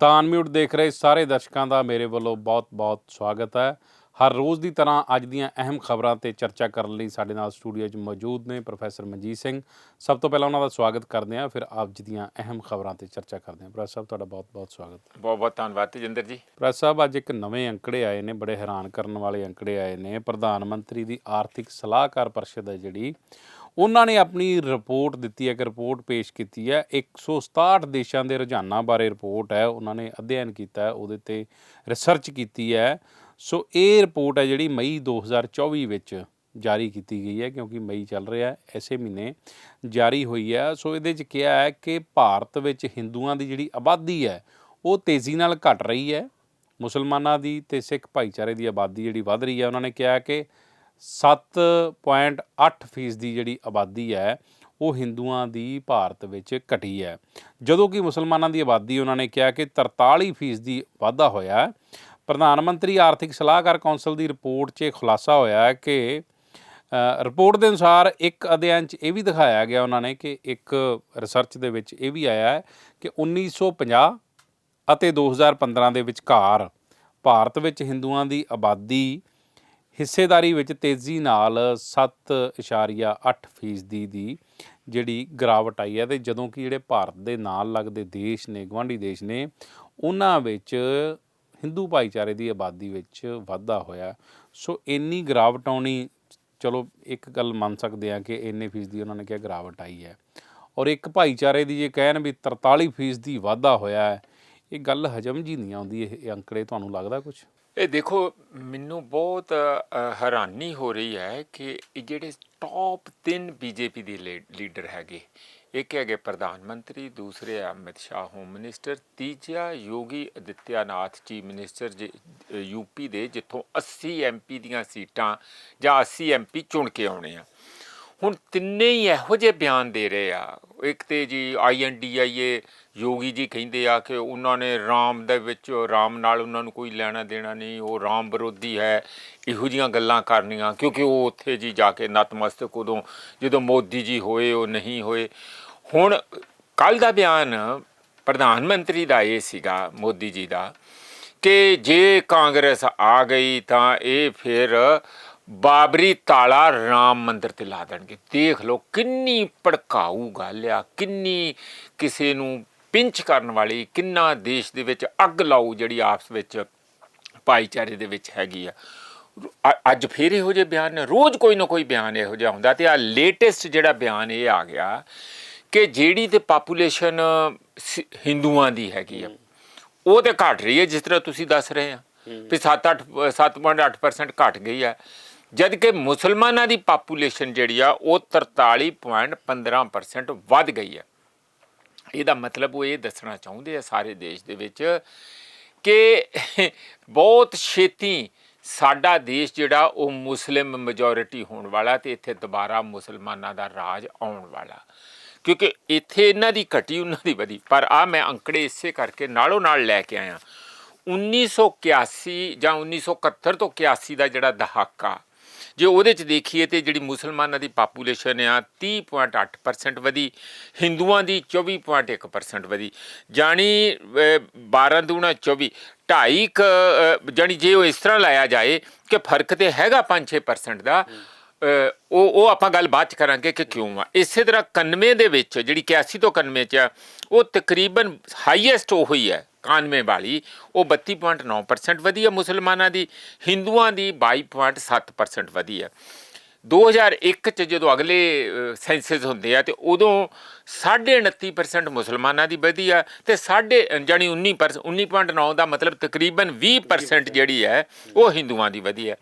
ਦਾਨ ਮਿਊਟ ਦੇਖ ਰਹੇ ਸਾਰੇ ਦਰਸ਼ਕਾਂ ਦਾ ਮੇਰੇ ਵੱਲੋਂ ਬਹੁਤ-ਬਹੁਤ ਸਵਾਗਤ ਹੈ। ਹਰ ਰੋਜ਼ ਦੀ ਤਰ੍ਹਾਂ ਅੱਜ ਦੀਆਂ ਅਹਿਮ ਖਬਰਾਂ ਤੇ ਚਰਚਾ ਕਰਨ ਲਈ ਸਾਡੇ ਨਾਲ ਸਟੂਡੀਓ 'ਚ ਮੌਜੂਦ ਨੇ ਪ੍ਰੋਫੈਸਰ ਮਨਜੀਤ ਸਿੰਘ। ਸਭ ਤੋਂ ਪਹਿਲਾਂ ਉਹਨਾਂ ਦਾ ਸਵਾਗਤ ਕਰਦੇ ਹਾਂ ਫਿਰ ਅੱਜ ਦੀਆਂ ਅਹਿਮ ਖਬਰਾਂ ਤੇ ਚਰਚਾ ਕਰਦੇ ਹਾਂ। ਪ੍ਰੋਫੈਸਰ ਸਾਹਿਬ ਤੁਹਾਡਾ ਬਹੁਤ-ਬਹੁਤ ਸਵਾਗਤ ਬਹੁਤ ਬਹੁਤ ਧੰਨਵਾਦ ਤੇਜਿੰਦਰ ਜੀ। ਪ੍ਰੋਫੈਸਰ ਸਾਹਿਬ ਅੱਜ ਇੱਕ ਨਵੇਂ ਅੰਕੜੇ ਆਏ ਨੇ ਬੜੇ ਹੈਰਾਨ ਕਰਨ ਵਾਲੇ ਅੰਕੜੇ ਆਏ ਨੇ। ਪ੍ਰਧਾਨ ਮੰਤਰੀ ਦੀ ਆਰਥਿਕ ਸਲਾਹਕਾਰ ਪਰਿਸ਼ਦ ਹੈ ਜਿਹੜੀ। ਉਹਨਾਂ ਨੇ ਆਪਣੀ ਰਿਪੋਰਟ ਦਿੱਤੀ ਹੈ ਕਿ ਰਿਪੋਰਟ ਪੇਸ਼ ਕੀਤੀ ਹੈ। 167 ਦੇਸ਼ਾਂ ਦੇ ਰੁਝਾਨਾਂ ਬਾਰੇ ਰਿਪੋਰਟ ਹੈ, ਉਹਨਾਂ ਨੇ ਅਧਿਐਨ ਕੀਤਾ ਹੈ, ਉਹਦੇ ਤੇ ਰਿਸਰਚ ਕੀਤੀ ਹੈ। ਸੋ ਇਹ ਰਿਪੋਰਟ ਹੈ ਜਿਹੜੀ ਮਈ 2024 ਵਿੱਚ ਜਾਰੀ ਕੀਤੀ ਗਈ ਹੈ, ਕਿਉਂਕਿ ਮਈ ਚੱਲ ਰਿਹਾ ਹੈ, ਐਸੇ ਮਹੀਨੇ ਜਾਰੀ ਹੋਈ ਹੈ। ਸੋ ਇਹਦੇ 'ਚ ਕਿਹਾ ਹੈ ਕਿ ਭਾਰਤ ਵਿੱਚ ਹਿੰਦੂਆਂ ਦੀ ਜਿਹੜੀ ਆਬਾਦੀ ਹੈ, ਉਹ ਤੇਜ਼ੀ ਨਾਲ ਘਟ ਰਹੀ ਹੈ। ਮੁਸਲਮਾਨਾਂ ਦੀ ਤੇ ਸਿੱਖ ਭਾਈਚਾਰੇ ਦੀ ਆਬਾਦੀ ਜਿਹੜੀ ਵੱਧ ਰਹੀ ਹੈ, ਉਹਨਾਂ ਨੇ ਕਿਹਾ ਕਿ 7.8 ਫੀਸਦੀ ਜਿਹੜੀ ਆਬਾਦੀ ਹੈ, ਉਹ ਹਿੰਦੂਆਂ ਦੀ ਭਾਰਤ ਵਿੱਚ ਘਟੀ ਹੈ। ਜਦੋਂ ਕਿ ਮੁਸਲਮਾਨਾਂ ਦੀ ਆਬਾਦੀ, ਉਹਨਾਂ ਨੇ ਕਿਹਾ ਕਿ 43 ਫੀਸਦੀ ਵਾਧਾ ਹੋਇਆ ਪ੍ਰਧਾਨ ਮੰਤਰੀ ਆਰਥਿਕ ਸਲਾਹਕਾਰ ਕੌਂਸਲ ਦੀ ਰਿਪੋਰਟ 'ਚ ਇਹ ਖੁਲਾਸਾ ਹੋਇਆ ਕਿ ਰਿਪੋਰਟ ਦੇ ਅਨੁਸਾਰ ਇੱਕ ਅਧਿਐਨ 'ਚ ਇਹ ਵੀ ਦਿਖਾਇਆ ਗਿਆ ਉਹਨਾਂ ਨੇ ਕਿ ਇੱਕ ਰਿਸਰਚ ਦੇ ਵਿੱਚ ਇਹ ਵੀ ਆਇਆ ਹੈ ਕਿ 1950 ਅਤੇ 2015 ਦੇ ਵਿਚਕਾਰ ਭਾਰਤ ਵਿੱਚ ਹਿੰਦੂਆਂ ਦੀ ਆਬਾਦੀ ਹਿੱਸੇਦਾਰੀ ਵਿੱਚ ਤੇਜ਼ੀ ਨਾਲ 7.8 ਫੀਸਦੀ ਦੀ ਜਿਹੜੀ ਗਿਰਾਵਟ ਆਈ ਹੈ ਤੇ ਜਦੋਂ ਕਿ ਜਿਹੜੇ ਭਾਰਤ ਦੇ ਨਾਲ ਲੱਗਦੇ ਦੇਸ਼ ਨੇ ਗਵਾਂਢੀ ਦੇਸ਼ ਨੇ, ਉਹਨਾਂ ਵਿੱਚ ਹਿੰਦੂ ਭਾਈਚਾਰੇ ਦੀ ਆਬਾਦੀ ਵਿੱਚ ਵਾਧਾ ਹੋਇਆ। ਸੋ ਇੰਨੀ ਗਿਰਾਵਟ ਆਉਣੀ, ਚਲੋ ਇੱਕ ਗੱਲ ਮੰਨ ਸਕਦੇ ਆ ਕਿ ਇੰਨੇ ਫੀਸਦੀ ਉਹਨਾਂ ਨੇ ਕਿਹਾ ਗਿਰਾਵਟ ਆਈ ਹੈ। ਔਰ ਇੱਕ ਭਾਈਚਾਰੇ ਦੀ ਜੇ ਕਹਿਣ ਵੀ 43 ਫੀਸਦੀ ਵਾਧਾ ਹੋਇਆ ਹੈ, ਇਹ ਗੱਲ ਹਜਮ ਜੀ ਨਹੀਂ ਆਉਂਦੀ, ਇਹ ਇਹ ਅੰਕੜੇ, ਤੁਹਾਨੂੰ ਲੱਗਦਾ ਕੁਝ ਇਹ ਦੇਖੋ, ਮੈਨੂੰ ਬਹੁਤ ਹੈਰਾਨੀ ਹੋ ਰਹੀ ਹੈ ਕਿ ਇਹ ਜਿਹੜੇ ਟੌਪ 3 ਬੀਜੇਪੀ ਦੇ ਲੀ- ਲੀਡਰ ਹੈਗੇ ਇੱਕ ਹੈਗੇ? ਪ੍ਰਧਾਨ ਮੰਤਰੀ, ਦੂਸਰੇ ਆ ਅਮਿਤ ਸ਼ਾਹ ਹੋਮ ਮਿਨਿਸਟਰ ਤੀਜਾ ਯੋਗੀ ਅਦਿੱਤਿਆਨਾਥ ਚੀਫ ਮਿਨਿਸਟਰ ਜੇ ਯੂਪੀ ਦੇ, ਜਿੱਥੋਂ 80 ਐਮਪੀ ਦੀਆਂ ਸੀਟਾਂ ਜਾਂ 80 ਐਮਪੀ ਚੁਣ ਕੇ ਆਉਣੇ ਆ। ਹੁਣ ਤਿੰਨੇ ਹੀ ਇਹੋ ਜਿਹੇ ਬਿਆਨ ਦੇ ਰਹੇ ਆ। ਇੱਕ ਤੇ ਜੀ ਆਈਐਨਡੀਆਈਏ ਯੋਗੀ ਜੀ ਕਹਿੰਦੇ ਆ ਕਿ ਉਹਨਾਂ ਨੇ ਰਾਮ ਦੇ ਵਿੱਚ ਰਾਮ ਨਾਲ ਉਹਨਾਂ ਨੂੰ ਕੋਈ ਲੈਣਾ ਦੇਣਾ ਨਹੀਂ, ਉਹ ਰਾਮ ਵਿਰੋਧੀ ਹੈ, ਇਹੋ ਜੀਆਂ ਗੱਲਾਂ ਕਰਨੀਆਂ, ਕਿਉਂਕਿ ਉਹ ਉੱਥੇ ਜੀ ਜਾ ਕੇ ਨਤਮਸਤਕ ਉਦੋਂ ਜਦੋਂ ਮੋਦੀ ਜੀ ਹੋਏ, ਉਹ ਨਹੀਂ ਹੋਏ। ਹੁਣ ਕੱਲ ਦਾ ਬਿਆਨ ਪ੍ਰਧਾਨ ਮੰਤਰੀ ਦਾ ਇਹ ਸੀਗਾ, ਮੋਦੀ ਜੀ ਦਾ, ਕਿ ਜੇ ਕਾਂਗਰਸ ਆ ਗਈ ਤਾਂ ਇਹ ਫਿਰ ਬਾਬਰੀ ਤਾਲਾ ਰਾਮ ਮੰਦਿਰ ਤੇ ਲਾ ਦੇਣਗੇ। ਦੇਖ ਲਓ ਕਿੰਨੀ ਭੜਕਾਊ ਗੱਲ ਆ ਕਿੰਨੀ ਕਿਸੇ ਨੂੰ ਪਿੰਚ ਕਰਨ ਵਾਲੀ ਕਿੰਨਾ ਦੇਸ਼ ਦੇ ਵਿੱਚ ਅੱਗ ਲਾਊ ਜਿਹੜੀ ਆਪਸ ਵਿੱਚ ਭਾਈਚਾਰੇ ਦੇ ਵਿੱਚ ਹੈਗੀ ਆ। ਅੱਜ ਫੇਰ ਇਹੋ ਜਿਹੇ ਬਿਆਨ ਨੇ ਰੋਜ਼ ਕੋਈ ਨਾ ਕੋਈ ਬਿਆਨ ਇਹੋ ਜਿਹਾ ਹੁੰਦਾ ਤੇ ਆ ਲੇਟੈਸਟ ਜਿਹੜਾ ਬਿਆਨ ਇਹ ਆ ਗਿਆ ਕਿ ਜਿਹੜੀ ਤੇ ਪਾਪੂਲੇਸ਼ਨ ਹਿੰਦੂਆਂ ਦੀ ਹੈਗੀ ਆ ਉਹ ਤੇ ਘਟ ਰਹੀ ਹੈ ਜਿਸ ਤਰ੍ਹਾਂ ਤੁਸੀਂ ਦੱਸ ਰਹੇ ਆ। ਵੀ 7-8 7.8% ਘਟ ਗਈ ਹੈ ਜਦ ਕਿ ਮੁਸਲਮਾਨਾਂ ਦੀ ਪਾਪੂਲੇਸ਼ਨ ਜਿਹੜੀ ਆ, ਉਹ 43.15% ਵੱਧ ਗਈ ਹੈ ਇਹਦਾ ਮਤਲਬ ਉਹ ਇਹ ਦੱਸਣਾ ਚਾਹੁੰਦੇ ਆ ਸਾਰੇ ਦੇਸ਼ ਦੇ ਵਿੱਚ ਕਿ ਬਹੁਤ ਛੇਤੀ ਸਾਡਾ ਦੇਸ਼ ਜਿਹੜਾ, ਉਹ ਮੁਸਲਿਮ ਮੈਜੋਰਿਟੀ ਹੋਣ ਵਾਲਾ ਤੇ ਇੱਥੇ ਦੁਬਾਰਾ ਮੁਸਲਮਾਨਾਂ ਦਾ ਰਾਜ ਆਉਣ ਵਾਲਾ। ਕਿਉਂਕਿ ਇੱਥੇ ਇਹਨਾਂ ਦੀ ਘਟੀ ਉਹਨਾਂ ਦੀ ਵਧੀ। ਪਰ ਆ ਮੈਂ ਅੰਕੜੇ ਇਸੇ ਕਰਕੇ ਨਾਲੋਂ ਨਾਲ ਲੈ ਕੇ ਆਇਆ। 1981 ਜਾਂ 1971 ਤੋਂ 81 ਦਾ ਜਿਹੜਾ ਦਹਾਕਾ ਜੇ ਉਹਦੇ ਚ ਦੇਖੀਏ ਤੇ ਜਿਹੜੀ ਮੁਸਲਮਾਨਾਂ ਦੀ ਪਾਪੂਲੇਸ਼ਨ ਆ 30.8% ਵਧੀ ਹਿੰਦੂਆਂ ਦੀ 24.1% ਵਧੀ ਅਹ, 12 ਦੂਣਾ 24 ਢਾਈ ਕ ਜਾਣੀ ਜੇ ਉਹ ਇਸ ਤਰ੍ਹਾਂ ਲਾਇਆ ਜਾਏ ਕਿ ਫ਼ਰਕ ਤੇ ਹੈਗਾ 5-6% ਦਾ ਉਹ ਉਹ ਆਪਾਂ ਗੱਲ ਬਾਅਦ ਚ ਕਰਾਂਗੇ ਕਿ ਕਿਉਂ ਆ। ਇਸੇ ਤਰ੍ਹਾਂ 91 ਦੇ ਵਿੱਚ ਜਿਹੜੀ 81 ਤੋਂ 91 ਚ ਆ, ਉਹ ਤਕਰੀਬਨ ਹਾਈਐਸਟ ਉਹ ਹੀ ਹੈ। 91 ਵਾਲੀ, ਉਹ 32.9% ਵਧੀ ਹੈ ਮੁਸਲਮਾਨਾਂ ਦੀ, ਹਿੰਦੂਆਂ ਦੀ 22.7% ਵਧੀ ਹੈ। 2001 ਚ ਜਦੋਂ ਅਗਲੇ ਸੈਂਸਸ ਹੁੰਦੇ ਆ ਤੇ ਉਦੋਂ 29.5% ਮੁਸਲਮਾਨਾਂ ਦੀ ਵਧੀ ਆ ਤੇ ਸਾਢੇ ਜਾਨੀ 19% 19.9 ਦਾ ਮਤਲਬ ਤਕਰੀਬਨ 20% ਜਿਹੜੀ ਹੈ, ਉਹ ਹਿੰਦੂਆਂ ਦੀ ਵਧੀ ਹੈ।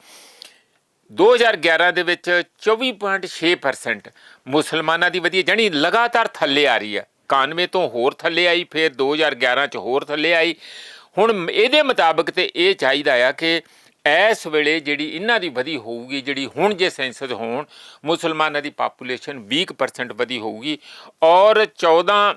2011 ਦੇ ਵਿੱਚ 24.6% ਮੁਸਲਮਾਨਾਂ ਦੀ ਵਧੀ ਹੈ ਜਾਨੀ ਲਗਾਤਾਰ ਥੱਲੇ ਆ ਰਹੀ ਹੈ। 91 ਤੋਂ ਹੋਰ ਥੱਲੇ ਆਈ, ਫਿਰ 2011 ਚ ਹੋਰ ਥੱਲੇ ਆਈ। ਹੁਣ ਇਹਦੇ ਮੁਤਾਬਕ ਤੇ ਇਹ ਚਾਹੀਦਾ ਆ ਕਿ ਇਸ ਵੇਲੇ ਜਿਹੜੀ ਇਹਨਾਂ ਦੀ ਵਧੀ ਹੋਊਗੀ, ਜਿਹੜੀ ਹੁਣ ਜੇ ਸੈਂਸਸ ਹੋਣ, ਮੁਸਲਮਾਨਾਂ ਦੀ ਪਾਪੂਲੇਸ਼ਨ 20% ਵਧੀ ਹੋਊਗੀ ਔਰ 14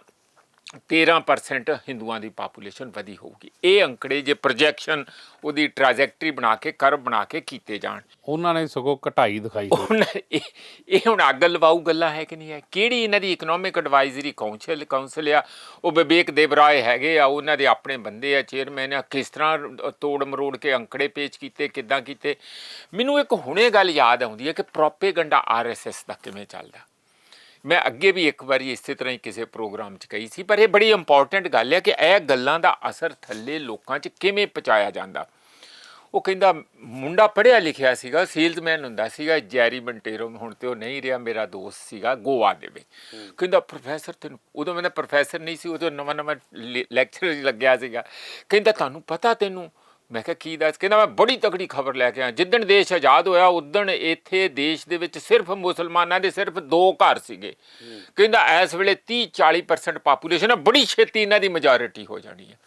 13% ਹਿੰਦੂਆਂ ਦੀ ਪਾਪੂਲੇਸ਼ਨ ਵਧੀ ਹੋਊਗੀ। ਇਹ ਅੰਕੜੇ ਜੇ ਪ੍ਰੋਜੈਕਸ਼ਨ ਉਹਦੀ ਟ੍ਰੈਜੈਕਟਰੀ ਬਣਾ ਕੇ ਕਰਵ ਬਣਾ ਕੇ ਕੀਤੇ ਜਾਣ। ਉਹਨਾਂ ਨੇ ਸਗੋਂ ਘਟਾਈ ਦਿਖਾਈ ਹੋਈ। ਉਹਨਾਂ ਇਹ ਇਹ ਹੁਣ ਅੱਗ ਲਵਾਊ ਗੱਲਾਂ ਹੈ ਕਿ ਨਹੀਂ ਹੈ? ਕਿਹੜੀ ਇਹਨਾਂ ਦੀ ਇਕਨੋਮਿਕ ਐਡਵਾਈਜ਼ਰੀ ਕਾਉਂਸਲ ਕਾਉਂਸਲ ਆ? ਉਹ ਵਿਵੇਕ ਦੇਵਰਾਏ ਹੈਗੇ ਆ ਉਹਨਾਂ ਦੇ ਆਪਣੇ ਬੰਦੇ ਆ ਚੇਅਰਮੈਨ ਆ। ਕਿਸ ਤਰ੍ਹਾਂ ਤੋੜ ਮਰੋੜ ਕੇ ਅੰਕੜੇ ਪੇਸ਼ ਕੀਤੇ ਕਿੱਦਾਂ ਕੀਤੇ? ਮੈਨੂੰ ਇੱਕ ਹੁਣੇ ਗੱਲ ਯਾਦ ਆਉਂਦੀ ਹੈ ਕਿ ਪ੍ਰੋਪੇਗੈਂਡਾ ਆਰਐਸਐਸ ਦਾ ਕਿਵੇਂ ਚੱਲਦਾ? ਮੈਂ ਅੱਗੇ ਵੀ ਇੱਕ ਵਾਰੀ ਇਸੇ ਤਰ੍ਹਾਂ ਹੀ ਕਿਸੇ ਪ੍ਰੋਗਰਾਮ 'ਚ ਕਹੀ ਸੀ ਪਰ ਇਹ ਬੜੀ ਇੰਪੋਰਟੈਂਟ ਗੱਲ ਹੈ ਕਿ ਇਹ ਗੱਲਾਂ ਦਾ ਅਸਰ ਥੱਲੇ ਲੋਕਾਂ 'ਚ ਕਿਵੇਂ ਪਹੁੰਚਾਇਆ ਜਾਂਦਾ। ਉਹ ਕਹਿੰਦਾ ਮੁੰਡਾ ਪੜ੍ਹਿਆ ਲਿਖਿਆ ਸੀਗਾ ਸੇਲਜ਼ਮੈਨ ਹੁੰਦਾ ਸੀਗਾ ਜੈਰੀ ਬੰਟੇਰੋ ਹੁਣ ਤੇ ਉਹ ਨਹੀਂ ਰਿਹਾ ਮੇਰਾ ਦੋਸਤ ਸੀਗਾ ਗੋਆ ਦੇ ਵਿੱਚ। ਕਹਿੰਦਾ ਪ੍ਰੋਫੈਸਰ ਤੈਨੂੰ ਉਦੋਂ ਮੈਂ ਪ੍ਰੋਫੈਸਰ ਨਹੀਂ ਸੀ ਉਦੋਂ ਨਵਾਂ ਨਵਾਂ ਲੈਕਚਰਰ ਲੱਗਿਆ ਸੀਗਾ। ਕਹਿੰਦਾ ਤੁਹਾਨੂੰ ਪਤਾ ਤੈਨੂੰ ਮੈਂ ਕਿਹਾ, ਕੀ ਦੱਸ ਕਹਿੰਦਾ ਮੈਂ ਬੜੀ ਤਕੜੀ ਖਬਰ ਲੈ ਕੇ ਆਇਆ। ਜਿੱਦਣ ਦੇਸ਼ ਆਜ਼ਾਦ ਹੋਇਆ, ਉਦਣ ਇੱਥੇ ਦੇਸ਼ ਦੇ ਵਿੱਚ ਸਿਰਫ ਮੁਸਲਮਾਨਾਂ ਦੇ ਸਿਰਫ ਦੋ ਘਰ ਸੀਗੇ। ਕਹਿੰਦਾ, ਇਸ ਵੇਲੇ 30 40% ਪਾਪੂਲੇਸ਼ਨ ਹੈ ਬੜੀ ਛੇਤੀ ਇਹਨਾਂ ਦੀ ਮੈਜੋਰਿਟੀ ਹੋ ਜਾਣੀ ਹੈ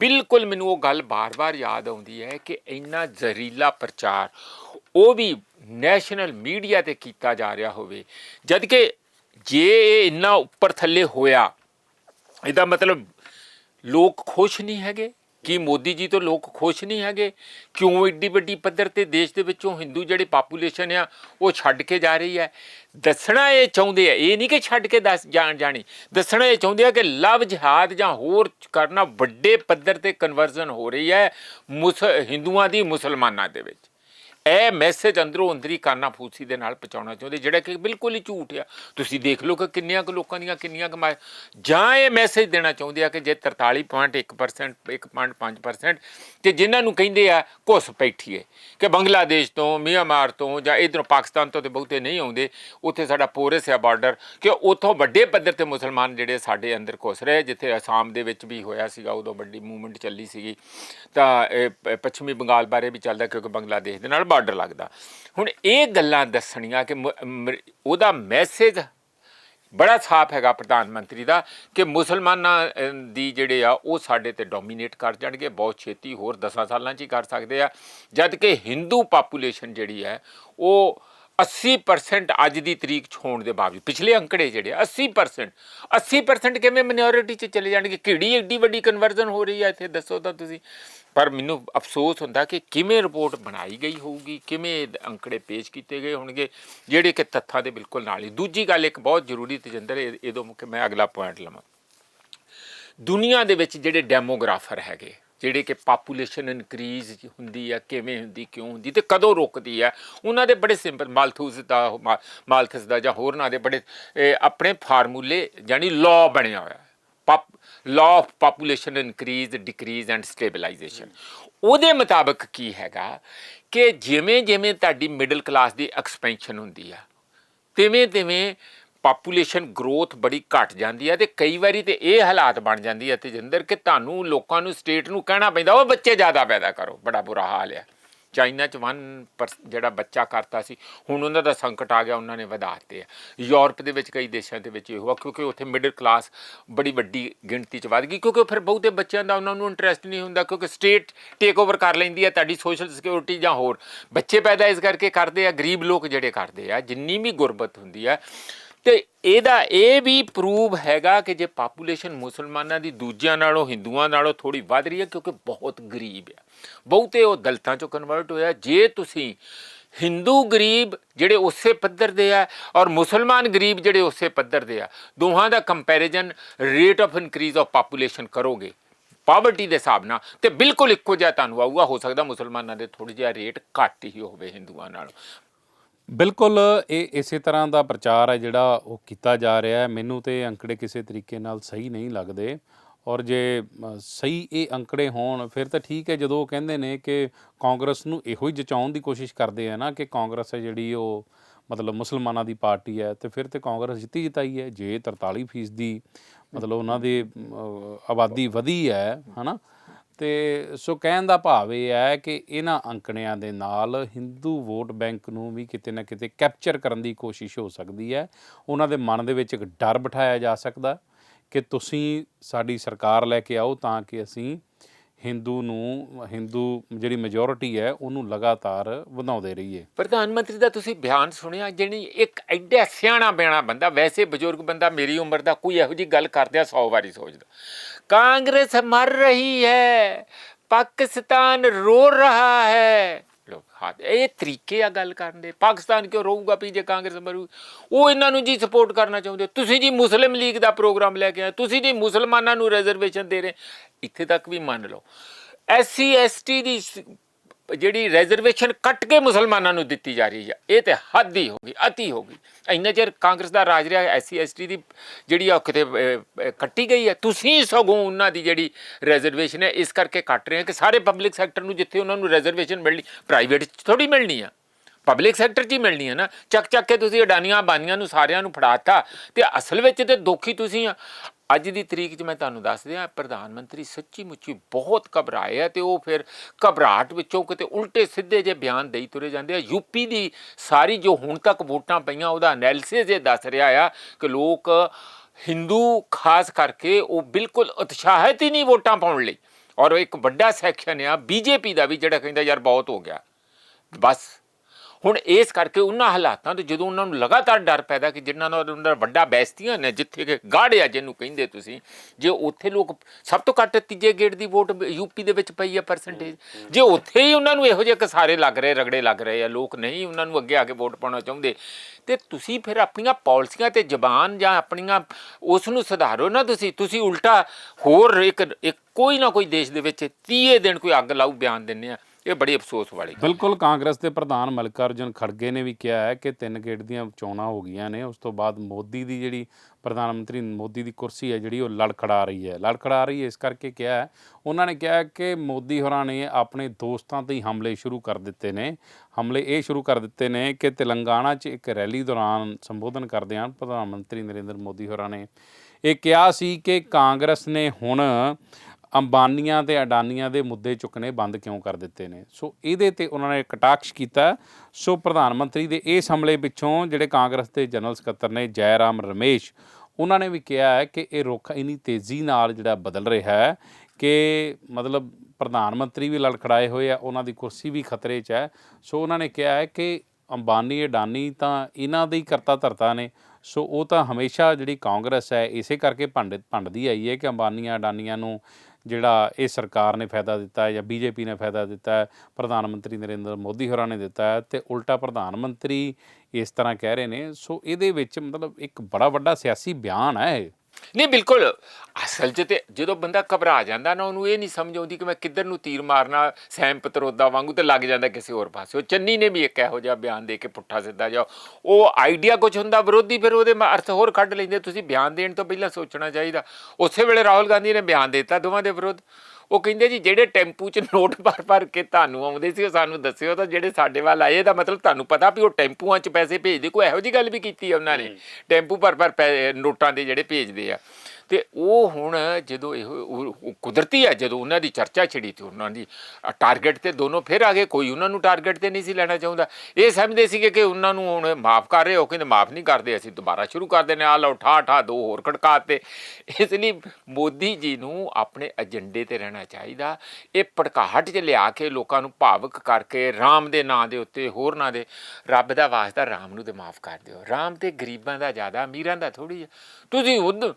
ਬਿਲਕੁਲ ਮੈਨੂੰ ਉਹ ਗੱਲ ਬਾਰ-ਬਾਰ ਯਾਦ ਆਉਂਦੀ ਹੈ ਕਿ ਇੰਨਾ ਜ਼ਹਿਰੀਲਾ ਪ੍ਰਚਾਰ, ਉਹ ਵੀ ਨੈਸ਼ਨਲ ਮੀਡੀਆ ਤੇ ਕੀਤਾ ਜਾ ਰਿਹਾ ਹੋਵੇ। ਜਦ ਕਿ ਜੇ ਇਹ ਇੰਨਾ ਉੱਪਰ ਥੱਲੇ ਹੋਇਆ, ਇਹਦਾ ਮਤਲਬ ਲੋਕ ਖੁਸ਼ ਨਹੀਂ ਹੈਗੇ। ਕੀ ਮੋਦੀ ਜੀ ਤੋਂ ਲੋਕ ਖੁਸ਼ ਨਹੀਂ ਹੈਗੇ? ਕਿਉਂ ਏਡੀ ਵੱਡੀ ਪੱਧਰ ਤੇ ਦੇਸ਼ ਦੇ ਵਿੱਚੋਂ ਹਿੰਦੂ ਜਿਹੜੇ ਪਾਪੂਲੇਸ਼ਨ ਆ, ਉਹ ਛੱਡ ਕੇ ਜਾ ਰਹੀ ਹੈ? ਦੱਸਣਾ ਇਹ ਚਾਹੁੰਦੇ ਆ, ਇਹ ਨਹੀਂ ਕਿ ਛੱਡ ਕੇ ਦੱਸ ਜਾਣ ਜਾਣੀ। ਦੱਸਣਾ ਇਹ ਚਾਹੁੰਦੇ ਆ ਕਿ ਲਵ ਜਿਹਾਦ ਜਾਂ ਹੋਰ ਕਰਨਾ ਵੱਡੇ ਪੱਧਰ ਤੇ ਕਨਵਰਜ਼ਨ ਹੋ ਰਹੀ ਹੈ ਮੁਸ, ਹਿੰਦੂਆਂ ਦੀ ਮੁਸਲਮਾਨਾਂ ਦੇ ਵਿੱਚ। ਇਹ ਮੈਸੇਜ ਅੰਦਰੋਂ ਅੰਦਰੀ ਕਾਨਾ ਫੂਸੀ ਦੇ ਨਾਲ ਪਹੁੰਚਾਉਣਾ ਚਾਹੁੰਦੇ, ਜਿਹੜਾ ਕਿ ਬਿਲਕੁਲ ਹੀ ਝੂਠ ਆ। ਤੁਸੀਂ ਦੇਖ ਲਓ ਕਿ ਕਿੰਨੀਆਂ ਕੁ ਲੋਕਾਂ ਦੀਆਂ ਕਿੰਨੀਆਂ ਕਮਾਏ ਜਾਂ ਇਹ ਮੈਸੇਜ ਦੇਣਾ ਚਾਹੁੰਦੇ ਆ ਕਿ ਜੇ 43.1% 1.5% ਤੇ ਜਿਨ੍ਹਾਂ ਨੂੰ ਕਹਿੰਦੇ ਆ, ਘੁਸ ਬੈਠੀਏ। ਕਿ ਬੰਗਲਾਦੇਸ਼ ਤੋਂ, ਮਿਆਂਮਾਰ ਤੋਂ, ਜਾਂ ਇਧਰੋਂ ਪਾਕਿਸਤਾਨ ਤੋਂ ਤੇ ਬਹੁਤੇ ਨਹੀਂ ਆਉਂਦੇ। ਉੱਥੇ ਸਾਡਾ ਪੋਰਸ ਆ ਬਾਰਡਰ ਕਿ ਉੱਥੋਂ ਵੱਡੇ ਪੱਧਰ ਤੇ ਮੁਸਲਮਾਨ ਜਿਹੜੇ ਸਾਡੇ ਅੰਦਰ ਘੁਸ ਰਹੇ ਜਿੱਥੇ ਅਸਾਮ ਦੇ ਵਿੱਚ ਵੀ ਹੋਇਆ ਸੀਗਾ, ਉਦੋਂ ਵੱਡੀ ਮੂਵਮੈਂਟ ਚੱਲੀ ਸੀਗੀ। ਤਾਂ ਇਹ ਪੱਛਮੀ ਬੰਗਾਲ ਬਾਰੇ ਵੀ ਚੱਲਦਾ, ਕਿਉਂਕਿ ਬੰਗਲਾਦੇਸ਼ ਦੇ ਨਾਲ ਬਾਰਡਰ ਲੱਗਦਾ। ਹੁਣ ਇਹ ਗੱਲਾਂ ਦੱਸਣੀਆਂ ਕਿ ਮ- ਉਹਦਾ ਮੈਸੇਜ ਬੜਾ ਸਾਫ਼ ਹੈਗਾ ਪ੍ਰਧਾਨ ਮੰਤਰੀ ਦਾ ਕਿ ਮੁਸਲਮਾਨਾਂ ਦੀ ਜਿਹੜੇ ਆ ਉਹ ਸਾਡੇ ਤੇ ਡੋਮੀਨੇਟ ਕਰ ਜਾਣਗੇ, ਬਹੁਤ ਛੇਤੀ ਹੋਰ 10 ਸਾਲਾਂ 'ਚ ਹੀ ਕਰ ਸਕਦੇ ਆ। ਜਦ ਕਿ ਹਿੰਦੂ ਪਾਪੂਲੇਸ਼ਨ ਜਿਹੜੀ ਹੈ, ਉਹ 80% ਅੱਜ ਦੀ ਤਰੀਕ 'ਚ ਹੋਣ ਦੇ ਬਾਵਜੂਦ ਪਿਛਲੇ ਅੰਕੜੇ ਜਿਹੜੇ ਆ, 80% 80% ਕਿਵੇਂ ਮਿਨੋਰਿਟੀ 'ਚ ਚਲੇ ਜਾਣਗੇ? ਕਿਹੜੀ ਏਡੀ ਵੱਡੀ ਕਨਵਰਜ਼ਨ ਹੋ ਰਹੀ ਹੈ ਇੱਥੇ? ਦੱਸੋ ਤਾਂ ਤੁਸੀਂ। ਪਰ ਮੈਨੂੰ ਅਫਸੋਸ ਹੁੰਦਾ ਕਿ ਕਿਵੇਂ ਰਿਪੋਰਟ ਬਣਾਈ ਗਈ ਹੋਊਗੀ? ਕਿਵੇਂ ਅੰਕੜੇ ਪੇਸ਼ ਕੀਤੇ ਗਏ ਹੋਣਗੇ? ਜਿਹੜੇ ਕਿ ਤੱਥਾਂ ਦੇ ਬਿਲਕੁਲ ਨਾਲ ਹੀ। ਦੂਜੀ ਗੱਲ ਇੱਕ ਬਹੁਤ ਜ਼ਰੂਰੀ ਤਜਿੰਦਰ ਇਹ- ਇਹਦੋਂ ਮੁੱਖ ਮੈਂ ਅਗਲਾ ਪੁਆਇੰਟ ਲਵਾਂ। ਦੁਨੀਆ ਦੇ ਵਿੱਚ ਜਿਹੜੇ ਡੈਮੋਗ੍ਰਾਫਰ ਹੈਗੇ ਜਿਹੜੇ ਕਿ ਪਾਪੂਲੇਸ਼ਨ ਇਨਕਰੀਜ਼ ਹੁੰਦੀ ਹੈ ਕਿਵੇਂ ਹੁੰਦੀ, ਕਿਉਂ ਹੁੰਦੀ ਤੇ ਕਦੋਂ ਰੁਕਦੀ ਹੈ ਉਹਨਾਂ ਦੇ ਬੜੇ ਸਿੰਪਲ ਮਾਲਥੂਸ ਦਾ ਮਾ- ਮਾਲਥਸ ਦਾ ਜਾਂ ਹੋਰਨਾਂ ਦੇ ਬੜੇ ਆਪਣੇ ਫਾਰਮੂਲੇ ਯਾਨੀ ਲਾਅ ਬਣਿਆ ਹੋਇਆ। Pop law of population increase decrease and stabilization ਉਹਦੇ ਮੁਤਾਬਕ ਕੀ ਹੈਗਾ ਕਿ ਜਿਵੇਂ ਜਿਵੇਂ ਤੁਹਾਡੀ ਮਿਡਲ ਕਲਾਸ ਦੀ ਐਕਸਪੈਂਸ਼ਨ ਹੁੰਦੀ ਆ ਤਿਵੇਂ ਤਿਵੇਂ ਪਾਪੂਲੇਸ਼ਨ ਗਰੋਥ ਬੜੀ ਘਟ ਜਾਂਦੀ ਹੈ ਤੇ ਕਈ ਵਾਰੀ ਤੇ ਇਹ ਹਾਲਾਤ ਬਣ ਜਾਂਦੀ ਹੈ ਤੇ ਜਿੰਦਰ ਕਿ ਤੁਹਾਨੂੰ ਲੋਕਾਂ ਨੂੰ ਸਟੇਟ ਨੂੰ ਕਹਿਣਾ ਪੈਂਦਾ, ਉਹ ਬੱਚੇ ਜ਼ਿਆਦਾ ਪੈਦਾ ਕਰੋ, ਬੜਾ ਬੁਰਾ ਹਾਲ ਹੈ। ਚਾਈਨਾ ਚ 1 ਜਿਹੜਾ ਬੱਚਾ ਕਰਤਾ ਸੀ, ਹੁਣ ਉਹਨਾਂ ਦਾ ਸੰਕਟ ਆ ਗਿਆ, ਉਹਨਾਂ ਨੇ ਵਧਾ ਦਿੱਤੇ ਆ। ਯੂਰਪ ਦੇ ਵਿੱਚ, ਕਈ ਦੇਸ਼ਾਂ ਦੇ ਵਿੱਚ ਇਹ ਹੋਇਆ, ਕਿਉਂਕਿ ਉੱਥੇ ਮਿਡਲ ਕਲਾਸ ਬੜੀ ਵੱਡੀ ਗਿਣਤੀ ਚ ਵੱਧ ਗਈ, ਕਿਉਂਕਿ ਫਿਰ ਬਹੁਤੇ ਬੱਚਿਆਂ ਦਾ ਉਹਨਾਂ ਨੂੰ ਇੰਟਰਸਟ ਨਹੀਂ ਹੁੰਦਾ, ਕਿਉਂਕਿ ਸਟੇਟ ਟੇਕ ਓਵਰ ਕਰ ਲੈਂਦੀ ਹੈ, ਤੁਹਾਡੀ ਸੋਸ਼ਲ ਸਿਕਿਉਰਿਟੀ ਜਾਂ ਹੋਰ। ਬੱਚੇ ਪੈਦਾ ਇਸ ਕਰਕੇ ਕਰਦੇ ਆ, ਗਰੀਬ ਲੋਕ ਜਿਹੜੇ ਕਰਦੇ ਆ, ਜਿੰਨੀ ਵੀ ਗੁਰਬਤ ਹੁੰਦੀ ਆ ਤੇ ਇਹਦਾ ਇਹ ਵੀ ਪ੍ਰੂਵ ਹੈਗਾ ਕਿ ਜੇ ਪਾਪੂਲੇਸ਼ਨ ਮੁਸਲਮਾਨਾਂ ਦੀ ਦੂਜਿਆਂ ਨਾਲੋਂ, ਹਿੰਦੂਆਂ ਨਾਲੋਂ ਥੋੜੀ ਵੱਧ ਰਹੀ ਹੈ ਕਿਉਂਕਿ ਬਹੁਤ ਗਰੀਬ ਆ। ਬਹੁਤੇ ਉਹ ਦਲਤਾਂ ਚੋਂ ਕਨਵਰਟ ਹੋਇਆ। ਜੇ ਤੁਸੀਂ ਹਿੰਦੂ ਗਰੀਬ ਜਿਹੜੇ ਉਸੇ ਪੱਧਰ ਦੇ ਆ ਔਰ ਮੁਸਲਮਾਨ ਗਰੀਬ ਜਿਹੜੇ ਉਸੇ ਪੱਧਰ ਦੇ ਆ, ਦੋਹਾਂ ਦਾ comparison rate of increase of population ਕਰੋਗੇ ਪਾਵਰਟੀ ਦੇ ਹਿਸਾਬ ਨਾਲ, ਤੇ ਬਿਲਕੁਲ ਇੱਕੋ ਜਿਹਾ ਤੁਹਾਨੂੰ ਆਊਗਾ। ਹੋ ਸਕਦਾ ਮੁਸਲਮਾਨਾਂ ਦੇ ਥੋੜੀ ਜਿਹਾ ਰੇਟ ਘੱਟ ਹੀ ਹੋਵੇ ਹਿੰਦੂਆਂ ਨਾਲੋਂ। ਬਿਲਕੁਲ, ਇਹ ਇਸੇ ਤਰ੍ਹਾਂ ਦਾ ਪ੍ਰਚਾਰ ਹੈ ਜਿਹੜਾ ਉਹ ਕੀਤਾ ਜਾ ਰਿਹਾ ਹੈ। ਮੈਨੂੰ ਤੇ ਇਹ ਅੰਕੜੇ ਕਿਸੇ ਤਰੀਕੇ ਨਾਲ ਸਹੀ ਨਹੀਂ ਲੱਗਦੇ। ਔਰ ਜੇ ਸਹੀ ਇਹ ਅੰਕੜੇ ਹੋਣ, ਫਿਰ ਤਾਂ ਠੀਕ ਹੈ, ਜਦੋਂ ਉਹ ਕਹਿੰਦੇ ਨੇ ਕਿ ਕਾਂਗਰਸ ਨੂੰ ਇਹੋ ਹੀ ਜਚਾਉਣ ਦੀ ਕੋਸ਼ਿਸ਼ ਕਰਦੇ ਆ ਨਾ ਕਿ ਕਾਂਗਰਸ ਹੈ ਜਿਹੜੀ ਉਹ ਮਤਲਬ ਮੁਸਲਮਾਨਾਂ ਦੀ ਪਾਰਟੀ ਹੈ, ਤੇ ਫਿਰ ਤੇ ਕਾਂਗਰਸ ਜਿੱਤੀ ਜਿਤਾਈ ਹੈ, ਜੇ 43% ਦੀ ਮਤਲਬ ਉਹਨਾਂ ਦੀ ਆਬਾਦੀ ਵਧੀ ਹੈ, ਹਨਾ? ਤੇ ਸੋ ਕਹਿਣ ਦਾ ਭਾਵ ਇਹ ਹੈ ਕਿ ਇਹਨਾਂ ਅੰਕੜਿਆਂ ਦੇ ਨਾਲ ਹਿੰਦੂ ਵੋਟ ਬੈਂਕ ਨੂੰ ਵੀ ਕਿਤੇ ਨਾ ਕਿਤੇ ਕੈਪਚਰ ਕਰਨ ਦੀ ਕੋਸ਼ਿਸ਼ ਹੋ ਸਕਦੀ ਹੈ। ਉਹਨਾਂ ਦੇ ਮਨ ਦੇ ਵਿੱਚ ਇੱਕ ਡਰ ਬਿਠਾਇਆ ਜਾ ਸਕਦਾ ਕਿ ਤੁਸੀਂ ਸਾਡੀ ਸਰਕਾਰ ਲੈ ਕੇ ਆਓ ਤਾਂ ਕਿ ਅਸੀਂ ਹਿੰਦੂ ਨੂੰ, ਹਿੰਦੂ ਜਿਹੜੀ ਮੈਜੋਰਿਟੀ ਹੈ, ਉਹਨੂੰ ਲਗਾਤਾਰ ਵਧਾਉਂਦੇ ਰਹੀਏ। ਪ੍ਰਧਾਨ ਮੰਤਰੀ ਦਾ ਤੁਸੀਂ ਬਿਆਨ ਸੁਣਿਆ ਜਿਹੜੀ ਇੱਕ ਐਡਾ ਸਿਆਣਾ ਬਿਆਣਾ ਬੰਦਾ, ਵੈਸੇ ਬਜ਼ੁਰਗ ਬੰਦਾ ਮੇਰੀ ਉਮਰ ਦਾ ਕੋਈ ਇਹੋ ਜੀ ਗੱਲ ਕਰਦਿਆ 100 ਵਾਰੀ ਸੋਚਦਾ। ਕਾਂਗਰਸ ਮਰ ਰਹੀ ਹੈ, ਪਾਕਿਸਤਾਨ ਰੋ ਰਹਾ ਹੈ। ਲੋਕ ਹਾਂ ਇਹ ਤਰੀਕੇ ਆ ਗੱਲ ਕਰਨ ਦੇ। ਪਾਕਿਸਤਾਨ ਕਿਉਂ ਰੋਊਗਾ ਵੀ ਜੇ ਕਾਂਗਰਸ ਮਰੂ? ਉਹ ਇਹਨਾਂ ਨੂੰ ਜੀ ਸਪੋਰਟ ਕਰਨਾ ਚਾਹੁੰਦੇ ਤੁਸੀਂ ਜੀ ਮੁਸਲਿਮ ਲੀਗ ਦਾ ਪ੍ਰੋਗਰਾਮ ਲੈ ਕੇ ਆਏ ਤੁਸੀਂ ਜੀ ਮੁਸਲਮਾਨਾਂ ਨੂੰ ਰਿਜ਼ਰਵੇਸ਼ਨ ਦੇ ਰਹੇ ਇੱਥੇ ਤੱਕ ਵੀ ਮੰਨ ਲਓ। ਐਸਸੀ ਐਸਟੀ ਦੀ ਸ- ਜਿਹੜੀ ਰਿਜ਼ਰਵੇਸ਼ਨ ਕੱਟ ਕੇ ਮੁਸਲਮਾਨਾਂ ਨੂੰ ਦਿੱਤੀ ਜਾ ਰਹੀ ਹੈ ਇਹ ਤੇ ਹੱਦ ਹੀ ਹੋ ਗਈ, ਅਤੀ ਹੋ ਗਈ। ਇੰਨੇ ਚਿਰ ਕਾਂਗਰਸ ਦਾ ਰਾਜ ਰਿਹਾ, ਐਸਸੀ, ਐਸਟੀ ਦੀ ਜਿਹੜੀ ਆ ਉਹ ਕਿਤੇ ਕੱਟੀ ਗਈ ਹੈ ਤੁਸੀਂ ਸਗੋਂ ਉਹਨਾਂ ਦੀ ਜਿਹੜੀ ਰਿਜ਼ਰਵੇਸ਼ਨ ਹੈ, ਇਸ ਕਰਕੇ ਕੱਟ ਰਹੇ ਹੋ ਕਿ ਸਾਰੇ ਪਬਲਿਕ ਸੈਕਟਰ ਨੂੰ ਜਿੱਥੇ ਉਹਨਾਂ ਨੂੰ ਰਿਜ਼ਰਵੇਸ਼ਨ ਮਿਲਣੀ ਪ੍ਰਾਈਵੇਟ ਚ ਥੋੜੀ ਮਿਲਣੀ ਆ। ਪਬਲਿਕ ਸੈਕਟਰ 'ਚ ਹੀ ਮਿਲਣੀ ਹੈ ਨਾ ਚੱਕ ਚੱਕ ਕੇ ਤੁਸੀਂ ਅਡਾਨੀਆਂ ਬਾਨੀਆਂ ਨੂੰ ਸਾਰਿਆਂ ਨੂੰ ਫੜਾਤਾ, ਤੇ ਅਸਲ ਵਿੱਚ ਤੇ ਦੁਖੀ ਤੁਸੀਂ ਆ। ਅੱਜ ਦੀ ਤਰੀਕ 'ਚ ਮੈਂ ਤੁਹਾਨੂੰ ਦੱਸ ਦਿਆਂ, ਪ੍ਰਧਾਨ ਮੰਤਰੀ ਸੱਚੀ ਮੁੱਚੀ ਬਹੁਤ ਘਬਰਾਏ ਆ ਤੇ ਉਹ ਫਿਰ ਘਬਰਾਹਟ ਵਿੱਚੋਂ ਕਿਤੇ ਉਲਟੇ ਸਿੱਧੇ ਜੇ ਬਿਆਨ ਦੇਈ ਤੁਰੇ ਜਾਂਦੇ ਆ। ਯੂਪੀ ਦੀ ਸਾਰੀ ਜੋ ਹੁਣ ਤੱਕ ਵੋਟਾਂ ਪਈਆਂ, ਉਹਦਾ ਐਨਾਲਿਸਿਸ ਇਹ ਦੱਸ ਰਿਹਾ ਆ ਕਿ ਲੋਕ ਹਿੰਦੂ ਖਾਸ ਕਰਕੇ ਉਹ ਬਿਲਕੁਲ ਉਤਸ਼ਾਹਿਤ ਹੀ ਨਹੀਂ ਵੋਟਾਂ ਪਾਉਣ ਲਈ। ਔਰ ਇੱਕ ਵੱਡਾ ਸੈਕਸ਼ਨ ਆ, ਬੀਜੇਪੀ ਦਾ ਵੀ ਜਿਹੜਾ ਕਹਿੰਦਾ ਯਾਰ ਬਹੁਤ ਹੋ ਗਿਆ। ਬਸ। ਹੁਣ ਇਸ ਕਰਕੇ ਉਹਨਾਂ ਹਾਲਾਤਾਂ ਤੋਂ ਜਦੋਂ ਉਹਨਾਂ ਨੂੰ ਲਗਾਤਾਰ ਡਰ ਪੈਦਾ ਕਿ ਜਿਨ੍ਹਾਂ ਨਾਲ ਉਹਨਾਂ ਦਾ ਵੱਡਾ ਬੈਸਤੀਆਂ ਨੇ, ਜਿੱਥੇ ਕਿ ਗਾੜਿਆ ਜਿਹਨੂੰ ਕਹਿੰਦੇ ਤੁਸੀਂ, ਜੇ ਉੱਥੇ ਲੋਕ ਸਭ ਤੋਂ ਘੱਟ ਤੀਜੇ ਗੇੜ ਦੀ ਵੋਟ ਯੂਪੀ ਦੇ ਵਿੱਚ ਪਈ ਹੈ ਪਰਸੈਂਟੇਜ ਜੇ ਉੱਥੇ ਹੀ ਉਹਨਾਂ ਨੂੰ ਇਹੋ ਜਿਹੇ ਕਸਾਰੇ ਲੱਗ ਰਹੇ, ਰਗੜੇ ਲੱਗ ਰਹੇ ਆ, ਲੋਕ ਨਹੀਂ ਉਹਨਾਂ ਨੂੰ ਅੱਗੇ ਆ ਕੇ ਵੋਟ ਪਾਉਣਾ ਚਾਹੁੰਦੇ, ਤੇ ਤੁਸੀਂ ਫਿਰ ਆਪਣੀਆਂ ਪਾਲਿਸੀਆਂ ਤੇ ਜ਼ਬਾਨ ਜਾਂ ਆਪਣੀਆਂ ਉਸ ਨੂੰ ਸੁਧਾਰੋ ਨਾ ਤੁਸੀਂ ਤੁਸੀਂ ਉਲਟਾ ਹੋਰ ਇੱਕ ਇੱਕ ਕੋਈ ਨਾ ਕੋਈ ਦੇਸ਼ ਦੇ ਵਿੱਚ 30 ਦਿਨ ਕੋਈ ਅੱਗ ਲਾਊ ਬਿਆਨ ਦਿੰਦੇ ਆ। ਇਹ ਬੜੀ ਅਫਸੋਸ ਵਾਲੀ ਗੱਲ ਬਿਲਕੁਲ ਕਾਂਗਰਸ ਦੇ ਪ੍ਰਧਾਨ ਮਲਕਾਰਜੁਨ ਖੜਗੇ ਨੇ ਵੀ ਕਿਹਾ ਹੈ ਕਿ ਤਿੰਨ ਗੇੜ ਦੀਆਂ ਚੋਣਾਂ ਹੋ ਗਈਆਂ ਨੇ ਉਸ ਤੋਂ ਬਾਅਦ ਮੋਦੀ ਦੀ ਜਿਹੜੀ ਪ੍ਰਧਾਨ ਮੰਤਰੀ ਮੋਦੀ ਦੀ ਕੁਰਸੀ ਹੈ ਜਿਹੜੀ ਉਹ ਲੜਖੜਾ ਰਹੀ ਹੈ। ਲੜਖੜਾ ਰਹੀ ਹੈ ਇਸ ਕਰਕੇ ਕਿਹਾ ਹੈ। ਉਹਨਾਂ ਨੇ ਕਿਹਾ ਕਿ ਮੋਦੀ ਹੋਰਾਂ ਨੇ ਆਪਣੇ ਦੋਸਤਾਂ ਤੇ ਹੀ ਹਮਲੇ ਸ਼ੁਰੂ ਕਰ ਦਿੱਤੇ ਨੇ। ਹਮਲੇ ਇਹ ਸ਼ੁਰੂ ਕਰ ਦਿੱਤੇ ਨੇ ਕਿ ਤੇਲੰਗਾਨਾ 'ਚ ਇੱਕ ਰੈਲੀ ਦੌਰਾਨ ਸੰਬੋਧਨ ਕਰਦਿਆਂ ਪ੍ਰਧਾਨ ਮੰਤਰੀ ਨਰਿੰਦਰ ਮੋਦੀ ਹੋਰਾਂ ਨੇ ਇਹ ਕਿਹਾ ਸੀ ਕਿ ਕਾਂਗਰਸ ਨੇ ਹੁਣ ਅੰਬਾਨੀਆਂ ਤੇ ਅਡਾਨੀਆਂ ਦੇ ਮੁੱਦੇ ਚੁੱਕਣੇ ਬੰਦ ਕਿਉਂ ਕਰ ਦਿੱਤੇ ਨੇ? ਸੋ ਇਹਦੇ ਤੇ ਉਹਨਾਂ ਨੇ ਕਟਾਕਸ਼ ਕੀਤਾ। ਸੋ ਪ੍ਰਧਾਨ ਮੰਤਰੀ ਦੇ ਇਸ ਹਮਲੇ ਪਿੱਛੋਂ ਜਿਹੜੇ ਕਾਂਗਰਸ ਦੇ ਜਨਰਲ ਸਕੱਤਰ ਨੇ ਜੈਰਾਮ ਰਮੇਸ਼, ਉਹਨਾਂ ਨੇ ਵੀ ਕਿਹਾ ਹੈ ਕਿ ਇਹ ਰੁੱਖ ਇੰਨੀ ਤੇਜ਼ੀ ਨਾਲ ਜਿਹੜਾ ਬਦਲ ਰਿਹਾ ਹੈ ਕਿ ਮਤਲਬ ਪ੍ਰਧਾਨ ਮੰਤਰੀ ਵੀ ਲੜਖੜਾਏ ਹੋਏ ਆ, ਉਹਨਾਂ ਦੀ ਕੁਰਸੀ ਵੀ ਖਤਰੇ 'ਚ ਹੈ। ਸੋ ਉਹਨਾਂ ਨੇ ਕਿਹਾ ਹੈ ਕਿ ਅੰਬਾਨੀ, ਅਡਾਨੀ ਤਾਂ ਇਹਨਾਂ ਦੇ ਹੀ ਕਰਤਾ ਧਰਤਾ ਨੇ। ਸੋ ਉਹ ਤਾਂ ਹਮੇਸ਼ਾ ਜਿਹੜੀ ਕਾਂਗਰਸ ਹੈ, ਇਸੇ ਕਰਕੇ ਭੰਡ, ਭੰਡਦੀ ਆਈ ਹੈ ਕਿ ਅੰਬਾਨੀਆਂ, ਅਡਾਨੀਆਂ ਨੂੰ ਜਿਹੜਾ ਇਹ ਸਰਕਾਰ ਨੇ ਫਾਇਦਾ ਦਿੱਤਾ ਹੈ ਜਾਂ ਬੀਜੇਪੀ ਨੇ ਫਾਇਦਾ ਦਿੱਤਾ ਹੈ, ਪ੍ਰਧਾਨ ਮੰਤਰੀ ਨਰਿੰਦਰ ਮੋਦੀ ਹੋਰਾਂ ਨੇ ਦਿੱਤਾ ਹੈ, ਤੇ ਉਲਟਾ ਪ੍ਰਧਾਨ ਮੰਤਰੀ ਇਸ ਤਰ੍ਹਾਂ ਕਹਿ ਰਹੇ ਨੇ। ਸੋ ਇਹਦੇ ਵਿੱਚ ਮਤਲਬ ਇੱਕ ਬੜਾ ਵੱਡਾ ਸਿਆਸੀ ਬਿਆਨ ਹੈ ਇਹ। ਨਹੀਂ, ਬਿਲਕੁਲ। ਅਸਲ 'ਚ ਤੇ ਜਦੋਂ ਬੰਦਾ ਘਬਰਾ ਜਾਂਦਾ ਨਾ, ਉਹਨੂੰ ਇਹ ਨਹੀਂ ਸਮਝ ਆਉਂਦੀ ਕਿ ਮੈਂ ਕਿੱਧਰ ਨੂੰ ਤੀਰ ਮਾਰਨਾ ਸੈਮ ਪਤਰੋਦਾ ਵਾਂਗੂ ਤੇ ਲੱਗ ਜਾਂਦਾ ਕਿਸੇ ਹੋਰ ਪਾਸੇ ਉਹ ਚੰਨੀ ਨੇ ਵੀ ਇੱਕ ਇਹੋ ਜਿਹਾ ਬਿਆਨ ਦੇ ਕੇ ਪੁੱਠਾ ਸਿੱਧਾ ਜਾ ਉਹ ਆਈਡੀਆ ਕੁਝ ਹੁੰਦਾ ਵਿਰੋਧੀ, ਫਿਰ ਉਹਦੇ ਮ- ਅਰਥ ਹੋਰ ਕੱਢ ਲੈਂਦੇ। ਤੁਸੀਂ ਬਿਆਨ ਦੇਣ ਤੋਂ ਪਹਿਲਾਂ ਸੋਚਣਾ ਚਾਹੀਦਾ। ਉਸੇ ਵੇਲੇ ਰਾਹੁਲ ਗਾਂਧੀ ਨੇ ਬਿਆਨ ਦਿੱਤਾ ਦੋਵਾਂ ਦੇ ਵਿਰੁੱਧ। ਉਹ ਕਹਿੰਦੇ ਜੀ ਜਿਹੜੇ ਟੈਂਪੂ 'ਚ ਨੋਟ ਭਰ ਭਰ ਕੇ ਤੁਹਾਨੂੰ ਆਉਂਦੇ ਸੀ ਉਹ ਸਾਨੂੰ ਦੱਸਿਓ ਤਾਂ ਜਿਹੜੇ ਸਾਡੇ ਵੱਲ ਆਏ ਇਹਦਾ ਮਤਲਬ ਤੁਹਾਨੂੰ ਪਤਾ ਵੀ ਉਹ ਟੈਂਪੂਆਂ 'ਚ ਪੈਸੇ ਭੇਜਦੇ ਕੋਈ ਇਹੋ ਜੀ ਗੱਲ ਵੀ ਕੀਤੀ ਉਹਨਾਂ ਨੇ। ਟੈਂਪੂ ਭਰ ਭਰ ਪੈ- ਨੋਟਾਂ ਦੇ ਜਿਹੜੇ ਭੇਜਦੇ ਆ। ਤੇ ਉਹ ਹੁਣ ਜਦੋਂ ਇਹ ਕੁਦਰਤੀ ਹੈ ਜਦੋਂ ਉਹਨਾਂ ਦੀ ਚਰਚਾ ਛਿੜੀ ਤੇ ਉਹਨਾਂ ਦੀ ਟਾਰਗੇਟ ਤੇ ਦੋਨੋਂ ਫਿਰ ਆ ਗਏ, ਕੋਈ ਉਹਨਾਂ ਨੂੰ ਟਾਰਗੇਟ ਤੇ ਨਹੀਂ ਸੀ ਲੈਣਾ ਚਾਹੁੰਦਾ। ਇਹ ਸਮਝਦੇ ਸੀਗੇ ਕਿ ਉਹਨਾਂ ਨੂੰ ਹੁਣ ਮਾਫ ਕਰ ਰਹੇ ਹੋ ਕਹਿੰਦੇ ਮਾਫ ਨਹੀਂ ਕਰਦੇ, ਅਸੀਂ ਦੁਬਾਰਾ ਸ਼ੁਰੂ ਕਰ ਦਿੰਦੇ ਆ ਲਓ ਠਾ ਠਾ ਦੋ ਹੋਰ ਖੜਕਾਤੇ। ਇਸ ਲਈ ਮੋਦੀ ਜੀ ਨੂੰ ਆਪਣੇ ਏਜੰਡੇ ਤੇ ਰਹਿਣਾ ਚਾਹੀਦਾ। ਇਹ ਭੜਕਾਹਟ 'ਚ ਲਿਆ ਕੇ ਲੋਕਾਂ ਨੂੰ ਭਾਵਕ ਕਰਕੇ ਰਾਮ ਦੇ ਨਾਂ ਦੇ ਉੱਤੇ, ਹੋਰ ਨਾਂ ਦੇ, ਰੱਬ ਦਾ ਵਾਸਤਾ ਰਾਮ ਨੂੰ ਤੇ ਮਾਫ ਕਰ ਦਿਓ। ਰਾਮ ਤੇ ਗਰੀਬਾਂ ਦਾ ਜ਼ਿਆਦਾ, ਅਮੀਰਾਂ ਦਾ ਥੋੜੀ ਹੈ ਤੁਸੀਂ ਉਧ-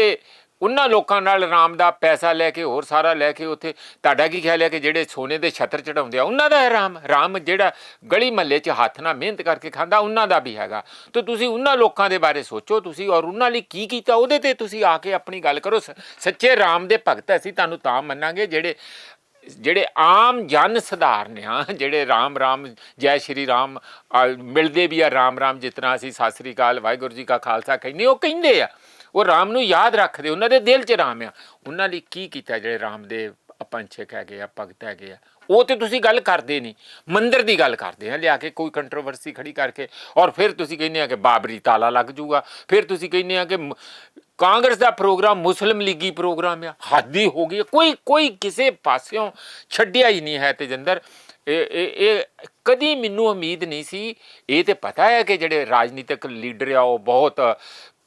ਉੱਥੇ ਉਹਨਾਂ ਲੋਕਾਂ ਨਾਲ ਰਾਮ ਦਾ ਪੈਸਾ ਲੈ ਕੇ, ਹੋਰ ਸਾਰਾ ਲੈ ਕੇ ਉੱਥੇ ਤੁਹਾਡਾ ਕੀ ਖਿਆਲ ਹੈ ਕਿ ਜਿਹੜੇ ਸੋਨੇ ਦੇ ਛੱਤਰ ਚੜਾਉਂਦੇ ਆ, ਉਹਨਾਂ ਦਾ ਹੈ ਰਾਮ ਰਾਮ ਜਿਹੜਾ ਗਲੀ ਮਹੱਲੇ 'ਚ ਹੱਥ ਨਾਲ ਮਿਹਨਤ ਕਰਕੇ ਖਾਂਦਾ, ਉਹਨਾਂ ਦਾ ਵੀ ਹੈਗਾ। ਤੇ ਤੁਸੀਂ ਉਹਨਾਂ ਲੋਕਾਂ ਦੇ ਬਾਰੇ ਸੋਚੋ ਤੁਸੀਂ ਔਰ ਉਹਨਾਂ ਲਈ ਕੀ ਕੀਤਾ, ਉਹਦੇ ਤੇ ਤੁਸੀਂ ਆ ਕੇ ਆਪਣੀ ਗੱਲ ਕਰੋ। ਸ- ਸੱਚੇ ਰਾਮ ਦੇ ਭਗਤ ਅਸੀਂ ਤੁਹਾਨੂੰ ਤਾਂ ਮੰਨਾਂਗੇ ਜਿਹੜੇ ਜਿਹੜੇ ਆਮ ਜਨ ਸਧਾਰਨ ਆ, ਜਿਹੜੇ ਰਾਮ ਰਾਮ, ਜੈ ਸ਼੍ਰੀ ਰਾਮ ਮਿਲਦੇ ਵੀ ਆ ਰਾਮ ਰਾਮ, ਜਿਸ ਤਰ੍ਹਾਂ ਅਸੀਂ ਸਤਿ ਸ੍ਰੀ ਅਕਾਲ, ਵਾਹਿਗੁਰੂ ਜੀ ਕਾ ਖਾਲਸਾ ਕਹਿੰਦੇ, ਉਹ ਕਹਿੰਦੇ ਆ। ਉਹ ਰਾਮ ਨੂੰ ਯਾਦ ਰੱਖਦੇ, ਉਹਨਾਂ ਦੇ ਦਿਲ 'ਚ ਰਾਮ ਆ। ਉਹਨਾਂ ਲਈ ਕੀ ਕੀਤਾ ਜਿਹੜੇ ਰਾਮ ਦੇ ਅਪੰਛਕ ਹੈਗੇ ਆ, ਭਗਤ ਹੈਗੇ ਆ? ਉਹ ਤੇ ਤੁਸੀਂ ਗੱਲ ਕਰਦੇ ਨਹੀਂ। ਮੰਦਰ ਦੀ ਗੱਲ ਕਰਦੇ ਆ, ਲਿਆ ਕੇ ਕੋਈ ਕੰਟਰੋਵਰਸੀ ਖੜੀ ਕਰਕੇ, ਔਰ ਫਿਰ ਤੁਸੀਂ ਕਹਿੰਦੇ ਆ ਕਿ ਬਾਬਰੀ ਤਾਲਾ ਲੱਗ ਜੂਗਾ। ਫਿਰ ਤੁਸੀਂ ਕਹਿੰਦੇ ਆ ਕਿ ਮ- ਕਾਂਗਰਸ ਦਾ ਪ੍ਰੋਗਰਾਮ ਮੁਸਲਿਮ ਲੀਗੀ ਪ੍ਰੋਗਰਾਮ ਆ। ਹੱਦ ਹੋ ਗਈ ਕੋਈ ਕੋਈ ਕਿਸੇ ਪਾਸਿਓਂ ਛੱਡਿਆ ਹੀ ਨਹੀਂ ਹੈ ਤੇਜਿੰਦਰ। ਇਹ ਇਹ ਇਹ ਕਦੀ ਮੈਨੂੰ ਉਮੀਦ ਨਹੀਂ ਸੀ। ਇਹ ਤੇ ਪਤਾ ਹੈ ਕਿ ਜਿਹੜੇ ਰਾਜਨੀਤਿਕ ਲੀਡਰ ਆ, ਉਹ ਬਹੁਤ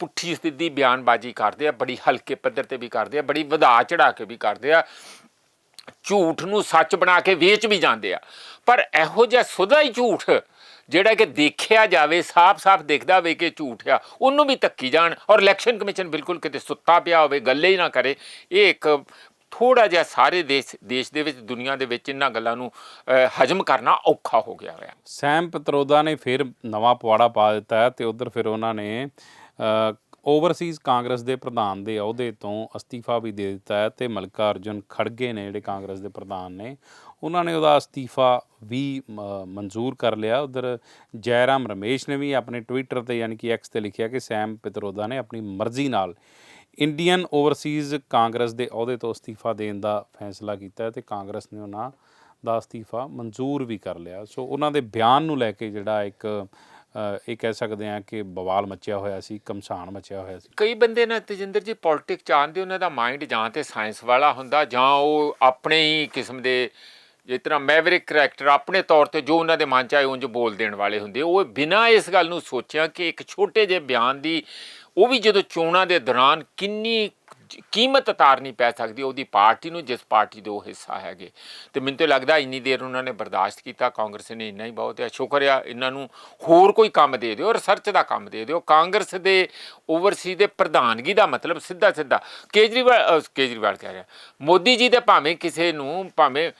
ਪੁੱਠੀ ਸਿੱਧੀ ਬਿਆਨਬਾਜ਼ੀ ਕਰਦੇ ਆ, ਬੜੀ ਹਲਕੇ ਪੱਧਰ ਤੇ ਵੀ ਕਰਦੇ ਆ, ਬੜੀ ਵਧਾ ਚੜਾ ਕੇ ਵੀ ਕਰਦੇ ਆ, ਝੂਠ ਨੂੰ ਸੱਚ ਬਣਾ ਕੇ ਵੇਚ ਵੀ ਜਾਂਦੇ ਆ। ਪਰ ਇਹੋ ਜਿਹਾ ਸੁਦਾ ਹੀ ਝੂਠ, ਜਿਹੜਾ ਕਿ ਦੇਖਿਆ ਜਾਵੇ, ਸਾਫ਼-ਸਾਫ਼ ਦੇਖਦਾ ਹੋਵੇ ਕਿ ਝੂਠ ਆ, ਉਹਨੂੰ ਵੀ ਤੱਕੀ ਜਾਣ ਔਰ ਇਲੈਕਸ਼ਨ ਕਮਿਸ਼ਨ ਬਿਲਕੁਲ ਕਿਤੇ ਸੁੱਤਾ ਪਿਆ ਹੋਵੇ, ਗੱਲੇ ਹੀ ਨਾ ਕਰੇ। ਇਹ ਇੱਕ ਥੋੜਾ ਜਿਹਾ ਸਾਰੇ ਦੇਸ਼ ਦੇਸ਼ ਦੇ ਵਿੱਚ, ਦੁਨੀਆ ਦੇ ਵਿੱਚ ਇਹਨਾਂ ਗੱਲਾਂ ਨੂੰ ਹਜਮ ਕਰਨਾ ਔਖਾ ਹੋ ਗਿਆ ਹੋਇਆ। ਸੈਮ ਪਿਤਰੋਦਾ ਨੇ ਫਿਰ ਨਵਾਂ ਪਵਾੜਾ ਪਾ ਦਿੱਤਾ ਹੈ ਤੇ ਉਧਰ ਫਿਰ ਉਹਨਾਂ ਨੇ ਓਵਰਸੀਜ਼ ਕਾਂਗਰਸ ਦੇ ਪ੍ਰਧਾਨ ਦੇ ਅਹੁਦੇ ਤੋਂ ਅਸਤੀਫਾ ਵੀ ਦੇ ਦਿੱਤਾ ਹੈ ਤੇ ਮਲਕਾ ਅਰਜੁਨ ਖੜਗੇ ਨੇ ਜਿਹੜੇ ਕਾਂਗਰਸ ਦੇ ਪ੍ਰਧਾਨ ਨੇ, ਉਹਨਾਂ ਨੇ ਉਹਦਾ ਅਸਤੀਫਾ ਵੀ ਮਨਜ਼ੂਰ ਕਰ ਲਿਆ। ਉਧਰ ਜੈਰਾਮ ਰਮੇਸ਼ ਨੇ ਵੀ ਆਪਣੇ ਟਵਿੱਟਰ ਤੇ ਯਾਨੀ ਕਿ ਐਕਸ ਤੇ ਲਿਖਿਆ ਕਿ ਸੈਮ ਪਿਤਰੋਦਾ ਨੇ ਆਪਣੀ ਮਰਜ਼ੀ ਨਾਲ ਇੰਡੀਅਨ ਓਵਰਸੀਜ਼ ਕਾਂਗਰਸ ਦੇ ਅਹੁਦੇ ਤੋਂ ਅਸਤੀਫਾ ਦੇਣ ਦਾ ਫੈਸਲਾ ਕੀਤਾ ਹੈ ਤੇ ਕਾਂਗਰਸ ਨੇ ਉਹਨਾਂ ਦਾ ਅਸਤੀਫਾ ਮਨਜ਼ੂਰ ਵੀ ਕਰ ਲਿਆ। ਸੋ ਉਹਨਾਂ ਦੇ ਬਿਆਨ ਨੂੰ ਲੈ ਕੇ ਜਿਹੜਾ ਇੱਕ ਇਹ ਕਹਿ ਸਕਦੇ ਆ ਕਿ ਬਵਾਲ ਮਚਿਆ ਹੋਇਆ ਸੀ ਕਮਸਾਨ ਮਚਿਆ ਹੋਇਆ ਸੀ। ਕਈ ਬੰਦੇ ਨਾ ਤੇਜਿੰਦਰ ਜੀ ਪੋਲਿਟਿਕਸ ਚਾਹੁੰਦੇ ਉਹਨਾਂ ਦਾ ਮਾਈਂਡ ਜਾਂ ਤੇ ਸਾਇੰਸ ਵਾਲਾ ਹੁੰਦਾ, ਜਾਂ ਉਹ ਆਪਣੇ ਹੀ ਕਿਸਮ ਦੇ, ਜਿਸ ਤਰ੍ਹਾਂ ਮੈਵਰਿਕ ਕਰੈਕਟਰ ਆਪਣੇ ਤੌਰ ਤੇ ਜੋ ਉਹਨਾਂ ਦੇ ਮਨ ਚ ਆਏ, ਉਂਝ ਬੋਲ ਦੇਣ ਵਾਲੇ ਹੁੰਦੇ। ਉਹ ਬਿਨਾਂ ਇਸ ਗੱਲ ਨੂੰ ਸੋਚਿਆ ਕਿ ਇੱਕ ਛੋਟੇ ਜਿਹੇ ਬਿਆਨ ਦੀ, ਉਹ ਵੀ ਜਦੋਂ ਚੋਣਾਂ ਦੇ ਦੌਰਾਨ ਕਿੰਨੀ ਕੀਮਤ ਤਾਰਨੀ ਪੈ ਸਕਦੀ, ਉਹਦੀ ਪਾਰਟੀ ਨੂੰ ਜਿਸ ਪਾਰਟੀ ਦੇ ਉਹ ਹਿੱਸਾ ਹੈਗੇ। ਤੇ ਮੈਨੂੰ ਤਾਂ ਲੱਗਦਾ ਇੰਨੀ ਦੇਰ ਉਹਨਾਂ ਨੇ ਬਰਦਾਸ਼ਤ ਕੀਤਾ, ਕਾਂਗਰਸ ਨੇ ਇੰਨਾ ਹੀ ਬਹੁਤ ਹੈ ਸ਼ੁਕਰ ਆ, ਇਹਨਾਂ ਨੂੰ ਹੋਰ ਕੋਈ ਕੰਮ ਦੇ ਦਿਓ, ਰਿਸਰਚ ਦਾ ਕੰਮ ਦੇ ਦਿਓ। ਕਾਂਗਰਸ ਦੇ ਓਵਰਸੀ ਦੇ ਪ੍ਰਧਾਨਗੀ ਦਾ ਮਤਲਬ ਸਿੱਧਾ ਸਿੱਧਾ ਕੇਜਰੀਵਾਲ ਕੇਜਰੀਵਾਲ ਕਹਿ ਰਿਹਾ। ਮੋਦੀ ਜੀ ਦੇ ਭਾਵੇਂ ਕਿਸੇ ਨੂੰ, ਭਾਵੇਂ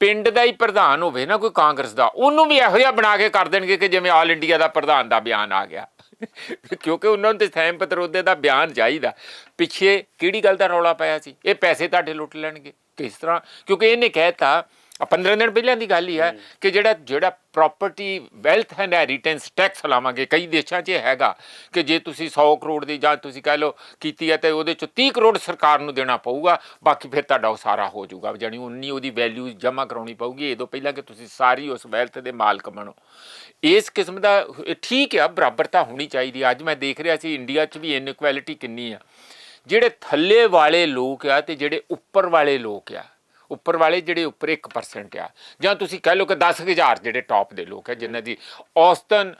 ਪਿੰਡ ਦਾ ਹੀ ਪ੍ਰਧਾਨ ਹੋਵੇ ਨਾ, ਕੋਈ ਕਾਂਗਰਸ ਦਾ, ਉਹਨੂੰ ਵੀ ਇਹੋ ਜਿਹਾ ਬਣਾ ਕੇ ਕਰ ਦੇਣਗੇ ਕਿ ਜਿਵੇਂ ਆਲ ਇੰਡੀਆ ਦਾ ਪ੍ਰਧਾਨ ਦਾ ਬਿਆਨ ਆ ਗਿਆ। ਕਿਉਂਕਿ ਉਹਨਾਂ ਨੂੰ ਤੇ ਸੈਮ ਪਤਰੋਦੇ ਦਾ ਬਿਆਨ ਚਾਹੀਦਾ। ਪਿੱਛੇ ਕਿਹੜੀ ਗੱਲ ਦਾ ਰੌਲਾ ਪਿਆ ਸੀ? ਇਹ ਪੈਸੇ ਤੁਹਾਡੇ ਲੁੱਟ ਲੈਣਗੇ। ਕਿਸ ਤਰ੍ਹਾਂ? ਕਿਉਂਕਿ ਇਹਨੇ ਕਹਿਤਾ 15 ਦਿਨ ਪਹਿਲਾਂ ਦੀ ਗੱਲ ਹੀ ਹੈ। ਕਿ ਜਿਹੜਾ ਜਿਹੜਾ property wealth and heritance tax ਲਾਵਾਂਗੇ ਕਈ ਦੇਸ਼ਾਂ 'ਚ ਇਹ ਹੈਗਾ ਕਿ ਜੇ ਤੁਸੀਂ 100 ਕਰੋੜ ਦੀ ਜਾਂ ਤੁਸੀਂ ਕਹਿ ਲਓ ਕੀਤੀ ਹੈ ਤੇ ਉਹਦੇ 'ਚ 30 ਕਰੋੜ ਸਰਕਾਰ ਨੂੰ ਦੇਣਾ ਪਊਗਾ ਬਾਕੀ ਫਿਰ ਤੁਹਾਡਾ ਉਹ ਸਾਰਾ ਹੋ ਜਾਊਗਾ। ਜਾਣੀ ਉਨੀ ਉਹਦੀ ਵੈਲਿਊ ਜਮ੍ਹਾਂ ਕਰਾਉਣੀ ਪਊਗੀ ਇਹ ਤੋਂ ਪਹਿਲਾਂ ਕਿ ਤੁਸੀਂ ਸਾਰੀ ਉਸ ਵੈਲਥ ਦੇ ਮਾਲਕ ਬਣੋ। ਇਸ ਕਿਸਮ ਦਾ, ਠੀਕ ਆ ਬਰਾਬਰਤਾ ਹੋਣੀ ਚਾਹੀਦੀ ਅੱਜ ਮੈਂ ਦੇਖ ਰਿਹਾ ਸੀ, ਇੰਡੀਆ 'ਚ ਵੀ ਇਨਕੁਐਲਿਟੀ ਕਿੰਨੀ ਆ। ਜਿਹੜੇ ਥੱਲੇ ਵਾਲੇ ਲੋਕ ਆ ਤੇ ਜਿਹੜੇ ਉੱਪਰ ਵਾਲੇ ਲੋਕ ਆ, ਉੱਪਰ ਵਾਲੇ ਜਿਹੜੇ ਉੱਪਰ 1% ਆ। ਜਾਂ ਤੁਸੀਂ ਕਹਿ ਲਓ ਕਿ 10000 ਜਿਹੜੇ ਟੌਪ ਦੇ ਲੋਕ ਆ, ਜਿਨ੍ਹਾਂ ਦੀ ਔਸਤਨ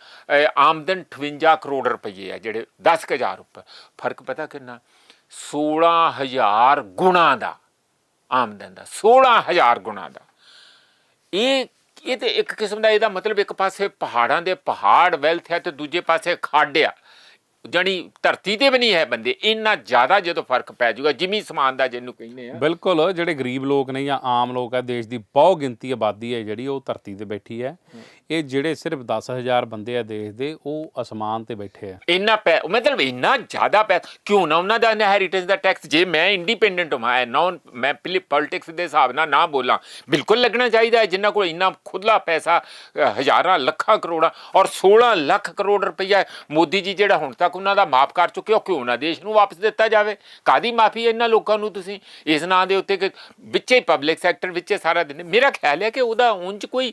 ਆਮਦਨ 58 ਕਰੋੜ ਰੁਪਏ ਆ, ਜਿਹੜੇ 10000 ਉੱਪਰ। ਫ਼ਰਕ ਪਤਾ ਕਿੰਨਾ? 16000 ਗੁਣਾ ਦਾ ਆਮਦਨ ਦਾ 16000 ਗੁਣਾ ਦਾ। ਇਹ ਇਹ ਤੇ ਇੱਕ ਕਿਸਮ ਦਾ ਇਹਦਾ ਮਤਲਬ ਇੱਕ ਪਾਸੇ ਪਹਾੜਾਂ ਦੇ ਪਹਾੜ ਵੈਲਥ ਹੈ ਤੇ ਦੂਜੇ ਪਾਸੇ ਖੱਡ ਆ। ਜਾਣੀ ਧਰਤੀ ਤੇ ਵੀ ਨਹੀਂ ਹੈ ਬੰਦੇ, ਇੰਨਾ ਜ਼ਿਆਦਾ ਜਦੋਂ ਫ਼ਰਕ ਪੈ ਜਾਊਗਾ, ਜਿਮੀ ਸਮਾਨ ਦਾ ਜਿਹਨੂੰ ਕਹਿੰਦੇ ਆ। ਬਿਲਕੁਲ, ਜਿਹੜੇ ਗਰੀਬ ਲੋਕ ਨੇ ਜਾਂ ਆਮ ਲੋਕ ਆ ਦੇਸ਼ ਦੀ ਬਹੁ ਗਿਣਤੀ ਆਬਾਦੀ ਹੈ ਜਿਹੜੀ, ਉਹ ਧਰਤੀ ਤੇ ਬੈਠੀ ਹੈ। ਇਹ ਜਿਹੜੇ ਸਿਰਫ 10000 ਬੰਦੇ ਆ ਦੇਸ਼ ਦੇ, ਉਹ ਅਸਮਾਨ ਤੇ ਬੈਠੇ ਆ। ਇੰਨਾ ਪੈ ਮਤਲਬ ਇੰਨਾ ਜ਼ਿਆਦਾ ਪੈ, ਕਿਉਂ ਨਾ ਉਹਨਾਂ ਦਾ ਹੈਰੀਟੇਜ ਦਾ ਟੈਕਸ ਜੇ ਮੈਂ ਇੰਡੀਪੈਂਡੈਂਟ ਹਾਂ ਐ ਨੌਨ ਮੈਂ ਪੋਲਿਟਿਕਸ ਦੇ ਹਿਸਾਬ ਨਾਲ ਨਾ ਬੋਲਾਂ, ਬਿਲਕੁਲ ਲੱਗਣਾ ਚਾਹੀਦਾ ਹੈ ਜਿਨ੍ਹਾਂ ਕੋਲ ਇੰਨਾ ਖੁੱਲਾ ਪੈਸਾ ਹਜ਼ਾਰਾਂ, ਲੱਖਾਂ ਕਰੋੜਾਂ ਔਰ 16 ਲੱਖ ਕਰੋੜ ਰੁਪਈਆ ਮੋਦੀ ਜੀ ਜਿਹੜਾ ਹੁਣ ਤੱਕ ਉਹਨਾਂ ਦਾ ਮਾਫ ਕਰ ਚੁੱਕੇ ਹੋ ਕਿਉਂ ਨਾ ਦੇਸ਼ ਨੂੰ ਵਾਪਸ ਦਿੱਤਾ ਜਾਵੇ? ਕਾਦੀ ਮਾਫੀ ਇਹਨਾਂ ਲੋਕਾਂ ਨੂੰ ਤੁਸੀਂ? ਇਸ ਨਾਂ ਦੇ ਉੱਤੇ ਕਿ ਵਿੱਚੇ ਪਬਲਿਕ ਸੈਕਟਰ ਵਿੱਚੇ ਸਾਰਾ ਦਿਨ, ਮੇਰਾ ਖਿਆਲ ਹੈ ਕਿ ਉਹਦਾ ਉਂਝ ਕੋਈ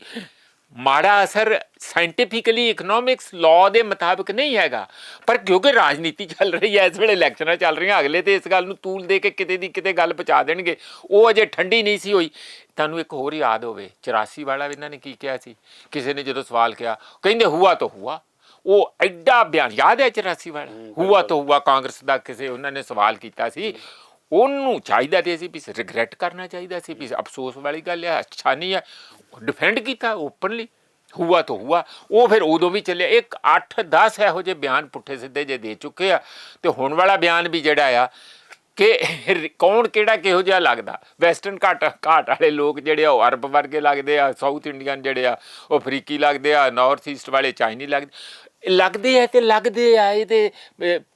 ਮਾੜਾ ਅਸਰ ਸਾਇੰਟੀਫਿਕਲੀ ਇਕਨੋਮਿਕਸ ਲਾਅ ਦੇ ਮੁਤਾਬਕ ਨਹੀਂ ਹੈਗਾ। ਪਰ ਕਿਉਂਕਿ ਰਾਜਨੀਤੀ ਚੱਲ ਰਹੀ ਹੈ ਇਸ ਵੇਲੇ ਇਲੈਕਸ਼ਨਾਂ ਚੱਲ ਰਹੀਆਂ ਅਗਲੇ ਤੇ ਇਸ ਗੱਲ ਨੂੰ ਤੂਲ ਦੇ ਕੇ ਕਿਤੇ ਦੀ ਕਿਤੇ ਗੱਲ ਪਹੁੰਚਾ ਦੇਣਗੇ। ਉਹ ਅਜੇ ਠੰਡੀ ਨਹੀਂ ਸੀ ਹੋਈ। ਤੁਹਾਨੂੰ ਇੱਕ ਹੋਰ ਯਾਦ ਹੋਵੇ 84 ਵਾਲਾ ਇਹਨਾਂ ਨੇ ਕੀ ਕਿਹਾ ਸੀ? ਕਿਸੇ ਨੇ ਜਦੋਂ ਸਵਾਲ ਕਿਹਾ ਕਹਿੰਦੇ ਹੁਆ ਤਾਂ ਹੁਆ। ਉਹ ਐਡਾ ਬਿਆਨ ਯਾਦ ਹੈ 84 ਵਾਲਾ? ਹੁਆ ਤਾਂ ਹੁਆ ਕਾਂਗਰਸ ਦਾ ਕਿਸੇ ਉਹਨਾਂ ਨੇ ਸਵਾਲ ਕੀਤਾ ਸੀ। ਉਹਨੂੰ ਚਾਹੀਦਾ ਤੇ ਸੀ ਵੀ ਰਿਗਰੈਟ ਕਰਨਾ ਚਾਹੀਦਾ ਸੀ ਵੀ ਅਫਸੋਸ ਵਾਲੀ ਗੱਲ ਹੈ ਅੱਛਾ ਨਹੀਂ ਹੈ। ਡਿਫੈਂਡ ਕੀਤਾ ਓਪਨਲੀ ਹੁਆ ਤਾਂ ਹੁਆ। ਉਹ ਫਿਰ ਉਦੋਂ ਵੀ ਚੱਲਿਆ। ਇੱਕ 8 10 ਇਹੋ ਜਿਹੇ ਬਿਆਨ ਪੁੱਠੇ ਸਿੱਧੇ ਜੇ ਦੇ ਚੁੱਕੇ ਆ। ਤੇ ਹੁਣ ਵਾਲਾ ਬਿਆਨ ਵੀ ਜਿਹੜਾ ਆ ਕਿ ਕੌਣ ਕਿਹੜਾ ਕਿਹੋ ਜਿਹਾ ਲੱਗਦਾ? ਵੈਸਟਰਨ ਘਾਟ ਘਾਟ ਵਾਲੇ ਲੋਕ ਜਿਹੜੇ ਆ, ਉਹ ਅਰਬ ਵਰਗੇ ਲੱਗਦੇ ਆ ਸਾਊਥ ਇੰਡੀਅਨ ਜਿਹੜੇ ਆ, ਉਹ ਅਫਰੀਕੀ ਲੱਗਦੇ ਆ ਨਾਰਥ ਈਸਟ ਵਾਲੇ ਚਾਈਨੀ ਲੱਗਦੇ। ਲੱਗਦੇ ਆ ਤੇ ਲੱਗਦੇ ਆ, ਇਹ ਤੇ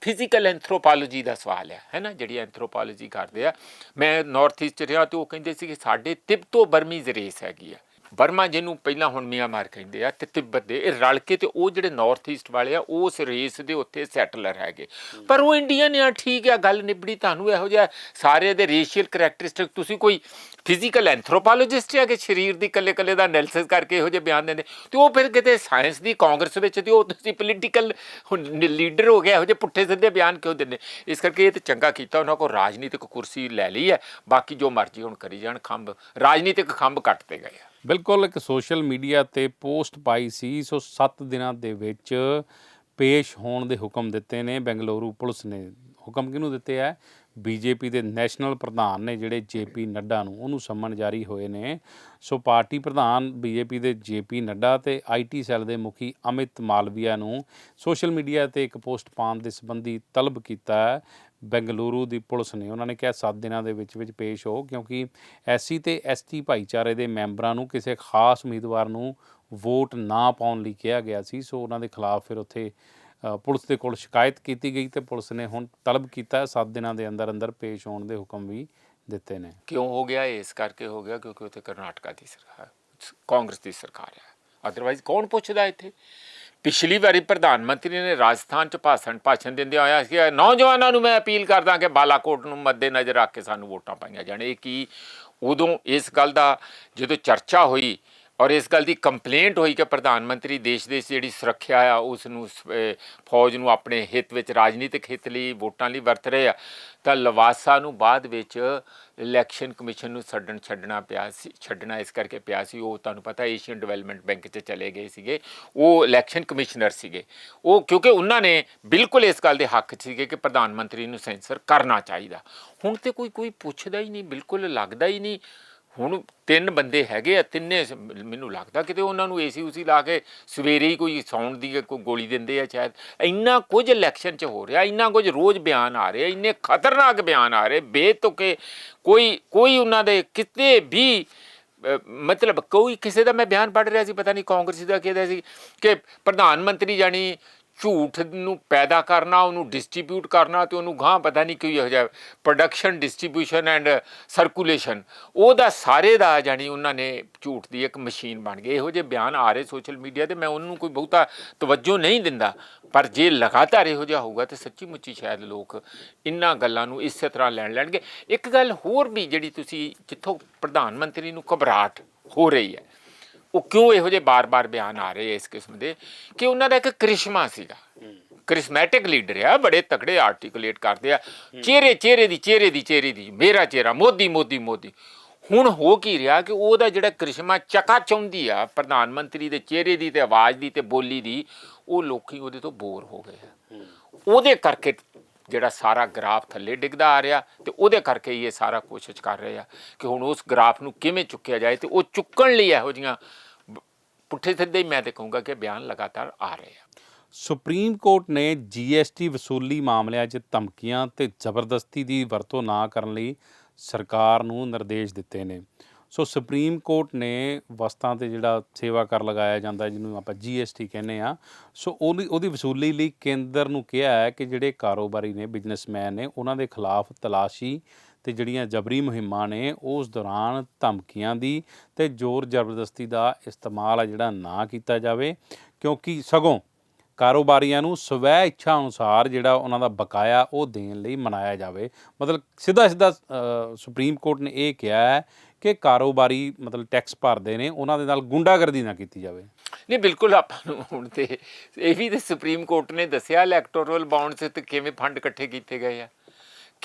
ਫਿਜ਼ੀਕਲ ਐਂਥਰੋਪੋਲੋਜੀ ਦਾ ਸਵਾਲ ਹੈ ਹੈ ਨਾ? ਜਿਹੜੀ ਐਂਥਰੋਪੋਲੋਜੀ ਕਰਦੇ ਆ। ਮੈਂ ਨਾਰਥ ਈਸਟ ਰਿਹਾ ਤੇ ਉਹ ਕਹਿੰਦੇ ਸੀ ਕਿ ਸਾਡੇ ਤਿੱਬਤੋ ਬਰਮੀਜ਼ ਰੇਸ ਹੈਗੀ ਆ। ਬਰਮਾ ਜਿਹਨੂੰ ਪਹਿਲਾਂ ਹੁਣ ਮਿਆਂਮਾਰ ਕਹਿੰਦੇ ਆ ਤੇ ਤਿੱਬਤ ਦੇ, ਇਹ ਰਲ ਕੇ ਤੇ ਉਹ ਜਿਹੜੇ ਨਾਰਥ ਈਸਟ ਵਾਲੇ ਆ, ਉਸ ਰੇਸ ਦੇ ਉੱਥੇ ਸੈਟਲਰ ਹੈਗੇ। ਪਰ ਉਹ ਇੰਡੀਅਨ ਆ, ਠੀਕ ਆ, ਗੱਲ ਨਿਬੜੀ ਤੁਹਾਨੂੰ ਇਹੋ ਜਿਹਾ ਸਾਰੇ ਦੇ ਰੇਸ਼ੀਅਲ ਕਰੈਕਟਰਿਸਟਿਕ ਤੁਸੀਂ ਕੋਈ ਫਿਜ਼ੀਕਲ ਐਂਥਰੋਪੋਲੋਜਿਸਟ ਆ ਕਿ ਸਰੀਰ ਦੀ ਕੱਲੇ ਕੱਲੇ ਦਾ ਐਨਾਲਿਸਿਸ ਕਰਕੇ ਇਹੋ ਜਿਹੇ ਬਿਆਨ ਦਿੰਦੇ? ਤੇ ਉਹ ਫਿਰ ਕਿਤੇ ਸਾਇੰਸ ਦੀ ਕਾਂਗਰਸ ਵਿੱਚ ਤੇ ਉਹ ਤੁਸੀਂ ਪੋਲੀਟੀਕਲ ਲੀਡਰ ਹੋ ਗਿਆ, ਇਹੋ ਜਿਹੇ ਪੁੱਠੇ ਸਿੱਧੇ ਬਿਆਨ ਕਿਉਂ ਦਿੰਦੇ? ਇਸ ਕਰਕੇ ਇਹ ਤੇ ਚੰਗਾ ਕੀਤਾ, ਉਹਨਾਂ ਕੋਲ ਰਾਜਨੀਤਿਕ ਕੁਰਸੀ ਲੈ ਲਈ ਹੈ ਬਾਕੀ ਜੋ ਮਰਜ਼ੀ ਹੁਣ ਕਰੀ ਜਾਣ, ਖੰਭ, ਰਾਜਨੀਤਿਕ ਖੰਭ ਕੱਟਦੇ ਗਏ ਆ। ਬਿਲਕੁਲ, ਇੱਕ ਸੋਸ਼ਲ ਮੀਡੀਆ ਤੇ ਪੋਸਟ ਪਾਈ ਸੀ, ਸੋ 7 ਦਿਨਾਂ ਦੇ ਵਿੱਚ ਪੇਸ਼ ਹੋਣ ਦੇ ਹੁਕਮ ਦਿੱਤੇ ਨੇ, ਬੈਂਗਲੁਰੂ ਪੁਲਿਸ ਨੇ। ਹੁਕਮ ਕਿਹਨੂੰ ਦਿੱਤੇ ਆ? ਬੀਜੇਪੀ ਦੇ ਨੈਸ਼ਨਲ ਪ੍ਰਧਾਨ ਨੇ ਜਿਹੜੇ ਜੇਪੀ ਨੱਡਾ ਨੂੰ, ਉਹਨੂੰ ਸੰਮਨ ਜਾਰੀ ਹੋਏ ਨੇ। ਸੋ ਪਾਰਟੀ ਪ੍ਰਧਾਨ ਬੀਜੇਪੀ ਦੇ ਜੇਪੀ ਨੱਡਾ ਤੇ ਆਈਟੀ ਸੈੱਲ ਦੇ ਮੁਖੀ ਅਮਿਤ ਮਾਲਵੀਆ ਨੂੰ ਸੋਸ਼ਲ ਮੀਡੀਆ ਤੇ ਇੱਕ ਪੋਸਟ ਪਾਉਣ ਦੇ ਸੰਬੰਧੀ ਤਲਬ ਕੀਤਾ ਹੈ। ਬੈਂਗਲੁਰੂ ਦੀ ਪੁਲਿਸ ਨੇ ਉਹਨਾਂ ਨੇ ਕਿਹਾ 7 ਦਿਨਾਂ ਦੇ ਵਿੱਚ ਵਿੱਚ ਪੇਸ਼ ਹੋ, ਕਿਉਂਕਿ ਐਸਸੀ ਤੇ ਐਸਟੀ ਭਾਈਚਾਰੇ ਦੇ ਮੈਂਬਰਾਂ ਨੂੰ ਕਿਸੇ ਖਾਸ ਉਮੀਦਵਾਰ ਨੂੰ ਵੋਟ ਨਾ ਪਾਉਣ ਲਈ ਕਿਹਾ ਗਿਆ ਸੀ। ਸੋ ਉਹਨਾਂ ਦੇ ਖਿਲਾਫ ਫਿਰ ਉੱਥੇ ਪੁਲਿਸ ਦੇ ਕੋਲ ਸ਼ਿਕਾਇਤ ਕੀਤੀ ਗਈ ਤੇ ਪੁਲਿਸ ਨੇ ਹੁਣ ਤਲਬ ਕੀਤਾ 7 ਦਿਨਾਂ ਦੇ ਅੰਦਰ ਅੰਦਰ ਪੇਸ਼ ਹੋਣ ਦੇ ਹੁਕਮ ਵੀ ਦਿੱਤੇ ਨੇ। ਕਿਉਂ ਹੋ ਗਿਆ ਇਸ ਕਰਕੇ ਹੋ ਗਿਆ ਕਿਉਂਕਿ ਉੱਥੇ ਕਰਨਾਟਕਾ ਦੀ ਸਰਕਾਰ, ਕਾਂਗਰਸ ਦੀ ਸਰਕਾਰ ਹੈ। ਅਦਰਵਾਈਜ਼ ਕੌਣ ਪੁੱਛਦਾ ਇੱਥੇ? ਪਿਛਲੀ ਵਾਰੀ ਪ੍ਰਧਾਨ ਮੰਤਰੀ ਨੇ ਰਾਜਸਥਾਨ ਚ ਭਾਸ਼ਣ ਭਾਸ਼ਣ ਦਿੰਦੇ ਹੋਇਆ ਸੀ ਕਿ ਨੌਜਵਾਨਾਂ ਨੂੰ ਮੈਂ ਅਪੀਲ ਕਰਦਾ ਕਿ ਬਾਲਾਕੋਟ ਨੂੰ ਮੱਦੇ ਨਜ਼ਰ ਰੱਖ ਕੇ ਸਾਨੂੰ ਵੋਟਾਂ ਪਾਈਆਂ ਜਾਣ। ਇਹ ਕੀ? ਉਦੋਂ ਇਸ ਗੱਲ ਦਾ ਜਦੋਂ ਚਰਚਾ ਹੋਈ ਔਰ ਇਸ ਗੱਲ ਦੀ ਕੰਪਲੇਂਟ ਹੋਈ ਕਿ ਪ੍ਰਧਾਨ ਮੰਤਰੀ ਦੇਸ਼ ਦੇ ਜਿਹੜੀ ਸੁਰੱਖਿਆ ਆ, ਉਸ ਨੂੰ ਸ- ਫੌਜ ਨੂੰ ਆਪਣੇ ਹਿੱਤ ਵਿੱਚ, ਰਾਜਨੀਤਿਕ ਹਿੱਤ ਲਈ, ਵੋਟਾਂ ਲਈ ਵਰਤ ਰਹੇ ਆ। ਤਾਂ ਲਵਾਸਾ ਨੂੰ ਬਾਅਦ ਵਿੱਚ ਇਲੈਕਸ਼ਨ ਕਮਿਸ਼ਨ ਨੂੰ ਛੱਡਣ ਛੱਡਣਾ ਪਿਆ ਸੀ, ਛੱਡਣਾ ਇਸ ਕਰਕੇ ਪਿਆ ਸੀ। ਉਹ ਤੁਹਾਨੂੰ ਪਤਾ ਏਸ਼ੀਅਨ ਡਿਵੈਲਪਮੈਂਟ ਬੈਂਕ 'ਚ ਚਲੇ ਗਏ ਸੀਗੇ। ਉਹ ਇਲੈਕਸ਼ਨ ਕਮਿਸ਼ਨਰ ਸੀਗੇ। ਉਹ ਕਿਉਂਕਿ ਉਹਨਾਂ ਨੇ ਬਿਲਕੁਲ ਇਸ ਗੱਲ ਦੇ ਹੱਕ ਸੀਗੇ ਕਿ ਪ੍ਰਧਾਨ ਮੰਤਰੀ ਨੂੰ ਸੈਂਸਰ ਕਰਨਾ ਚਾਹੀਦਾ। ਹੁਣ ਤੇ ਕੋਈ ਕੋਈ ਪੁੱਛਦਾ ਹੀ ਨਹੀਂ, ਬਿਲਕੁਲ ਲੱਗਦਾ ਹੀ ਨਹੀਂ। ਹੁਣ ਤਿੰਨ ਬੰਦੇ ਹੈਗੇ ਆ ਤਿੰਨੇ ਸ- ਮੈਨੂੰ ਲੱਗਦਾ ਕਿਤੇ ਉਹਨਾਂ ਨੂੰ ਏਸੀ ਉਸੀ ਲਾ ਕੇ ਸਵੇਰੇ ਹੀ ਕੋਈ ਸੌਣ ਦੀ ਕੋਈ ਗੋਲੀ ਦਿੰਦੇ ਆ ਸ਼ਾਇਦ। ਇੰਨਾ ਕੁਝ ਇਲੈਕਸ਼ਨ 'ਚ ਹੋ ਰਿਹਾ ਇੰਨਾ ਕੁਝ ਰੋਜ਼ ਬਿਆਨ ਆ ਰਹੇ ਇੰਨੇ ਖਤਰਨਾਕ ਬਿਆਨ ਆ ਰਹੇ ਬੇਤੁਕੇ ਕੋਈ ਕੋਈ ਉਹਨਾਂ ਦੇ ਕਿਤੇ ਵੀ ਅਹ, ਮਤਲਬ ਕੋਈ ਕਿਸੇ ਦਾ ਮੈਂ ਬਿਆਨ ਪੜ੍ਹ ਰਿਹਾ ਸੀ ਪਤਾ ਨਹੀਂ ਕਾਂਗਰਸੀ ਦਾ ਕਿਹਦਾ ਸੀ ਕਿ ਪ੍ਰਧਾਨ ਮੰਤਰੀ ਜਾਨੀ ਝੂਠ ਨੂੰ ਪੈਦਾ ਕਰਨਾ, ਉਹਨੂੰ ਡਿਸਟ੍ਰੀਬਿਊਟ ਕਰਨਾ ਤੇ ਉਹਨੂੰ ਗਾਂ ਪਤਾ ਨਹੀਂ ਕੀ ਹੋ ਜਾਏ ਪ੍ਰੋਡਕਸ਼ਨ ਡਿਸਟ੍ਰੀਬਿਊਸ਼ਨ ਐਂਡ ਸਰਕੂਲੇਸ਼ਨ ਉਹਦਾ ਸਾਰੇ ਦਾ ਜਾਨੀ ਉਹਨਾਂ ਨੇ ਝੂਠ ਦੀ ਇੱਕ ਮਸ਼ੀਨ ਬਣ ਗਈ ਇਹੋ ਜਿਹੇ ਬਿਆਨ ਆ ਰਹੇ ਸੋਸ਼ਲ ਮੀਡੀਆ ਤੇ, ਮੈਂ ਉਹਨੂੰ ਕੋਈ ਬਹੁਤਾ ਤਵੱਜੋ ਨਹੀਂ ਦਿੰਦਾ। ਪਰ ਜੇ ਲਗਾਤਾਰ ਇਹੋ ਜਿਹਾ ਹੋਊਗਾ ਤੇ ਸੱਚੀ ਮੁੱਚੀ ਸ਼ਾਇਦ ਲੋਕ ਇਨ੍ਹਾਂ ਗੱਲਾਂ ਨੂੰ ਇਸੇ ਤਰ੍ਹਾਂ ਲੈਣ ਲੈਣਗੇ। ਇੱਕ ਗੱਲ ਹੋਰ ਵੀ ਜਿਹੜੀ ਤੁਸੀਂ ਜਿੱਥੋਂ ਪ੍ਰਧਾਨ ਮੰਤਰੀ ਨੂੰ ਘਬਰਾਹਟ ਹੋ ਰਹੀ ਹੈ ਉਹ ਕਿਉਂ ਇਹੋ ਜਿਹੇ ਬਾਰ-ਬਾਰ ਬਿਆਨ ਆ ਰਹੇ ਇਸ ਕਿਸਮ ਦੇ? ਕਿ ਉਹਨਾਂ ਦਾ ਇੱਕ ਕ੍ਰਿਸ਼ਮਾ ਸੀਗਾ। ਕ੍ਰਿਸਮੈਟਿਕ ਲੀਡਰ ਆ ਬੜੇ ਤਕੜੇ ਆਰਟੀਕੂਲੇਟ ਕਰਦੇ ਆ। ਚਿਹਰੇ ਚਿਹਰੇ ਦੀ ਚਿਹਰੇ ਦੀ ਚਿਹਰੇ ਦੀ ਮੇਰਾ ਚਿਹਰਾ ਮੋਦੀ ਮੋਦੀ ਮੋਦੀ। ਹੁਣ ਹੋ ਕੀ ਰਿਹਾ ਕਿ ਉਹਦਾ ਜਿਹੜਾ ਕ੍ਰਿਸ਼ਮਾ ਚਕਾ ਚਾਹੁੰਦੀ ਆ ਪ੍ਰਧਾਨ ਮੰਤਰੀ ਦੇ ਚਿਹਰੇ ਦੀ ਤੇ ਆਵਾਜ਼ ਦੀ ਤੇ ਬੋਲੀ ਦੀ ਉਹ ਲੋਕੀ ਉਹਦੇ ਤੋਂ ਬੋਰ ਹੋ ਗਏ ਆ। ਉਹਦੇ ਕਰਕੇ ਜਿਹੜਾ ਸਾਰਾ ਗ੍ਰਾਫ ਥੱਲੇ ਡਿੱਗਦਾ ਆ ਰਿਹਾ ਤੇ ਉਹਦੇ ਕਰਕੇ ਹੀ ਇਹ ਸਾਰਾ ਕੋਸ਼ਿਸ਼ ਕਰ ਰਹੇ ਆ ਕਿ ਹੁਣ ਉਸ ਗ੍ਰਾਫ ਨੂੰ ਕਿਵੇਂ ਚੁੱਕਿਆ ਜਾਏ ਤੇ ਉਹ ਚੁੱਕਣ ਲਈ ਇਹੋ ਜੀਆਂ ਪੁੱਠੇ ਸਿੱਧੇ ਹੀ ਮੈਂ ਤੇ ਕਹੂੰਗਾ ਕਿ ਬਿਆਨ ਲਗਾਤਾਰ ਆ ਰਹੇ ਆ। ਸੁਪਰੀਮ ਕੋਰਟ ਨੇ ਜੀਐਸਟੀ ਵਸੂਲੀ ਮਾਮਲਿਆਂ 'ਚ ਧਮਕੀਆਂ ਤੇ ਜ਼ਬਰਦਸਤੀ ਦੀ ਵਰਤੋਂ ਨਾ ਕਰਨ ਲਈ ਸਰਕਾਰ ਨੂੰ ਨਿਰਦੇਸ਼ ਦਿੱਤੇ ਨੇ। ਸੋ ਸੁਪਰੀਮ ਕੋਰਟ ਨੇ ਵਸਤਾਂ ਤੇ ਜਿਹੜਾ ਸੇਵਾ ਕਰ ਲਗਾਇਆ ਜਾਂਦਾ ਜਿਹਨੂੰ ਆਪਾਂ ਜੀਐਸਟੀ ਕਹਿੰਦੇ ਆ ਸੋ ਉਹਦੀ ਉਹਦੀ ਵਸੂਲੀ ਲਈ ਕੇਂਦਰ ਨੂੰ ਕਿਹਾ ਹੈ ਕਿ ਜਿਹੜੇ ਕਾਰੋਬਾਰੀ ਨੇ, ਬਿਜ਼ਨਸਮੈਨ ਨੇ, ਉਹਨਾਂ ਦੇ ਖਿਲਾਫ ਤਲਾਸ਼ੀ ਤੇ ਜਿਹੜੀਆਂ ਜਬਰੀ ਮੁਹਿੰਮਾਂ ਨੇ, ਉਸ ਦੌਰਾਨ ਧਮਕੀਆਂ ਦੀ ਤੇ ਜ਼ੋਰ ਜ਼ਬਰਦਸਤੀ ਦਾ ਇਸਤੇਮਾਲ ਆ ਜਿਹੜਾ ਨਾ ਕੀਤਾ ਜਾਵੇ, ਕਿਉਂਕਿ ਸਗੋਂ ਕਾਰੋਬਾਰੀਆਂ ਨੂੰ ਸਵੈ ਇੱਛਾ ਅਨੁਸਾਰ ਜਿਹੜਾ ਉਹਨਾਂ ਦਾ ਬਕਾਇਆ ਉਹ ਦੇਣ ਲਈ ਮਨਾਇਆ ਜਾਵੇ। ਮਤਲਬ ਸਿੱਧਾ ਸਿੱਧਾ ਸੁਪਰੀਮ ਕੋਰਟ ਨੇ ਇਹ ਕਿਹਾ ਹੈ ਕਿ ਕਾਰੋਬਾਰੀ ਮਤਲਬ ਟੈਕਸ ਭਰਦੇ ਨੇ, ਉਹਨਾਂ ਦੇ ਨਾਲ ਗੁੰਡਾਗਰਦੀ ਨਾ ਕੀਤੀ ਜਾਵੇ। ਨਹੀਂ, ਬਿਲਕੁਲ ਆਪਾਂ ਨੂੰ ਹੁਣ ਤੇ ਇਹ ਵੀ ਤੇ ਸੁਪਰੀਮ ਕੋਰਟ ਨੇ ਦੱਸਿਆ, ਇਲੈਕਟੋਰਲ ਬਾਉਂਡਸ ਤੇ ਕਿਵੇਂ ਫੰਡ ਇਕੱਠੇ ਕੀਤੇ ਗਏ ਆ।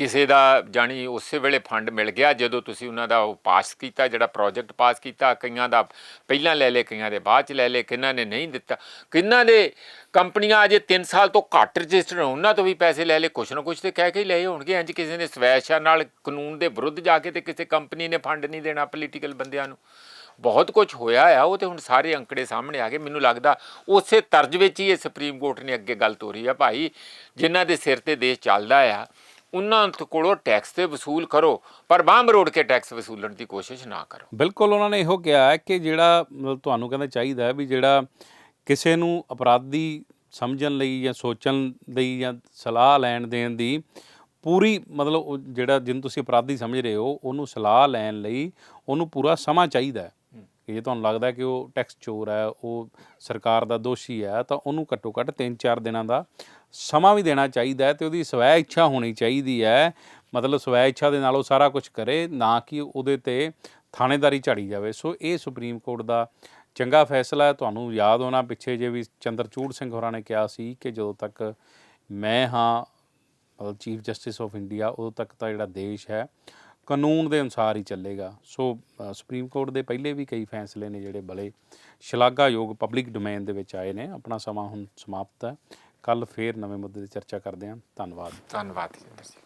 ਕਿਸੇ ਦਾ ਜਾਣੀ ਉਸੇ ਵੇਲੇ ਫੰਡ ਮਿਲ ਗਿਆ, ਜਦੋਂ ਤੁਸੀਂ ਉਹਨਾਂ ਦਾ ਉਹ ਪਾਸ ਕੀਤਾ, ਜਿਹੜਾ ਪ੍ਰੋਜੈਕਟ ਪਾਸ ਕੀਤਾ, ਕਈਆਂ ਦਾ ਪਹਿਲਾਂ ਲੈ ਲੇ ਕਈਆਂ ਦੇ ਬਾਅਦ ਚ ਲੈ ਲੇ ਕਿੰਨਾਂ ਨੇ ਨਹੀਂ ਦਿੱਤਾ। ਕਿੰਨਾਂ ਦੇ ਕੰਪਨੀਆਂ ਅਜੇ 3 ਸਾਲ ਤੋਂ ਘੱਟ ਰਜਿਸਟਰ ਉਹਨਾਂ ਤੋਂ ਵੀ ਪੈਸੇ ਲੈ ਲੇ ਕੁਛ ਨਾ ਕੁਛ ਤੇ ਕਹਿ ਕੇ ਹੀ ਲਏ ਹੋਣਗੇ। ਇੰਜ ਕਿਸੇ ਨੇ ਸਵੈਸ਼ਾ ਨਾਲ ਕਾਨੂੰਨ ਦੇ ਵਿਰੁੱਧ ਜਾ ਕੇ ਤੇ ਕਿਸੇ ਕੰਪਨੀ ਨੇ ਫੰਡ ਨਹੀਂ ਦੇਣਾ ਪੋਲੀਟੀਕਲ ਬੰਦਿਆਂ ਨੂੰ। ਬਹੁਤ ਕੁਝ ਹੋਇਆ ਆ, ਉਹ ਤੇ ਹੁਣ ਸਾਰੇ ਅੰਕੜੇ ਸਾਹਮਣੇ ਆ ਗਏ। ਮੈਨੂੰ ਲੱਗਦਾ ਉਸੇ ਤਰਜ ਵਿੱਚ ਹੀ ਇਹ ਸੁਪਰੀਮ ਕੋਰਟ ਨੇ ਅੱਗੇ ਗੱਲ ਤੋਰੀ ਆ ਭਾਈ, ਜਿਨ੍ਹਾਂ ਦੇ ਸਿਰ ਤੇ ਦੇਸ਼ ਚੱਲਦਾ ਆ। ਉਹਨਾਂ ਤੋਂ ਕੋਲੋਂ ਟੈਕਸ ਤੇ ਵਸੂਲ ਕਰੋ, ਪਰ ਬਾਂਹ ਮਰੋੜ ਕੇ ਟੈਕਸ ਵਸੂਲਣ ਦੀ ਕੋਸ਼ਿਸ਼ ਨਾ ਕਰੋ। ਬਿਲਕੁਲ, ਉਹਨਾਂ ਨੇ ਇਹੋ ਕਿਹਾ ਹੈ ਕਿ ਜਿਹੜਾ, ਮਤਲਬ ਤੁਹਾਨੂੰ ਕਹਿੰਦੇ ਚਾਹੀਦਾ ਹੈ ਵੀ ਜਿਹੜਾ ਕਿਸੇ ਨੂੰ ਅਪਰਾਧੀ ਸਮਝਣ ਲਈ ਜਾਂ ਸੋਚਣ ਲਈ ਜਾਂ ਸਲਾਹ ਲੈਣ ਦੇਣ ਦੀ ਪੂਰੀ, ਮਤਲਬ ਉਹ ਜਿਹੜਾ ਜਿਹਨੂੰ ਤੁਸੀਂ ਅਪਰਾਧੀ ਸਮਝ ਰਹੇ ਹੋ, ਉਹਨੂੰ ਸਲਾਹ ਲੈਣ ਲਈ ਉਹਨੂੰ ਪੂਰਾ ਸਮਾਂ ਚਾਹੀਦਾ ਹੈ। ਕਿ ਜੇ ਤੁਹਾਨੂੰ ਲੱਗਦਾ ਕਿ ਉਹ ਟੈਕਸ ਚੋਰ ਹੈ, ਉਹ ਸਰਕਾਰ ਦਾ ਦੋਸ਼ੀ ਹੈ, ਤਾਂ ਉਹਨੂੰ ਘੱਟੋ ਘੱਟ 3-4 ਦਿਨਾਂ ਦਾ ਸਮਾਂ ਵੀ ਦੇਣਾ ਚਾਹੀਦਾ ਹੈ ਤੇ ਉਹਦੀ ਸਵੈ ਇੱਛਾ ਹੋਣੀ ਚਾਹੀਦੀ ਹੈ। ਮਤਲਬ ਸਵੈ ਇੱਛਾ ਦੇ ਨਾਲ ਉਹ ਸਾਰਾ ਕੁਝ ਕਰੇ, ਨਾ ਕਿ ਉਹਦੇ ਤੇ ਥਾਣੇਦਾਰੀ ਝਾੜੀ ਜਾਵੇ। ਸੋ ਇਹ ਸੁਪਰੀਮ ਕੋਰਟ ਦਾ ਚੰਗਾ ਫੈਸਲਾ ਹੈ। ਤੁਹਾਨੂੰ ਯਾਦ ਹੋਣਾ, ਪਿੱਛੇ ਜੇ ਵੀ ਚੰਦਰਚੂੜ ਸਿੰਘ ਹੋਰਾਂ ਨੇ ਕਿਹਾ ਸੀ ਕਿ ਜਦੋਂ ਤੱਕ ਮੈਂ ਹਾਂ, ਮਤਲਬ ਚੀਫ ਜਸਟਿਸ ਆਫ ਇੰਡੀਆ ਉਦੋਂ ਤੱਕ ਤਾਂ ਜਿਹੜਾ ਦੇਸ਼ ਹੈ ਕਾਨੂੰਨ ਦੇ ਅਨੁਸਾਰ ਹੀ ਚੱਲੇਗਾ। ਸੋ ਸੁਪਰੀਮ ਕੋਰਟ ਦੇ ਪਹਿਲੇ ਵੀ ਕਈ ਫੈਸਲੇ ਨੇ ਜਿਹੜੇ ਬੜੇ ਸ਼ਲਾਘਾਯੋਗ ਪਬਲਿਕ ਡੋਮੇਨ ਦੇ ਵਿੱਚ ਆਏ ਨੇ। ਆਪਣਾ ਸਮਾਂ ਹੁਣ ਸਮਾਪਤ ਹੈ। ਕੱਲ ਫੇਰ ਨਵੇਂ ਮੁੱਦੇ ਤੇ ਚਰਚਾ ਕਰਦੇ ਹਾਂ। ਧੰਨਵਾਦ। ਧੰਨਵਾਦ ਜੀ।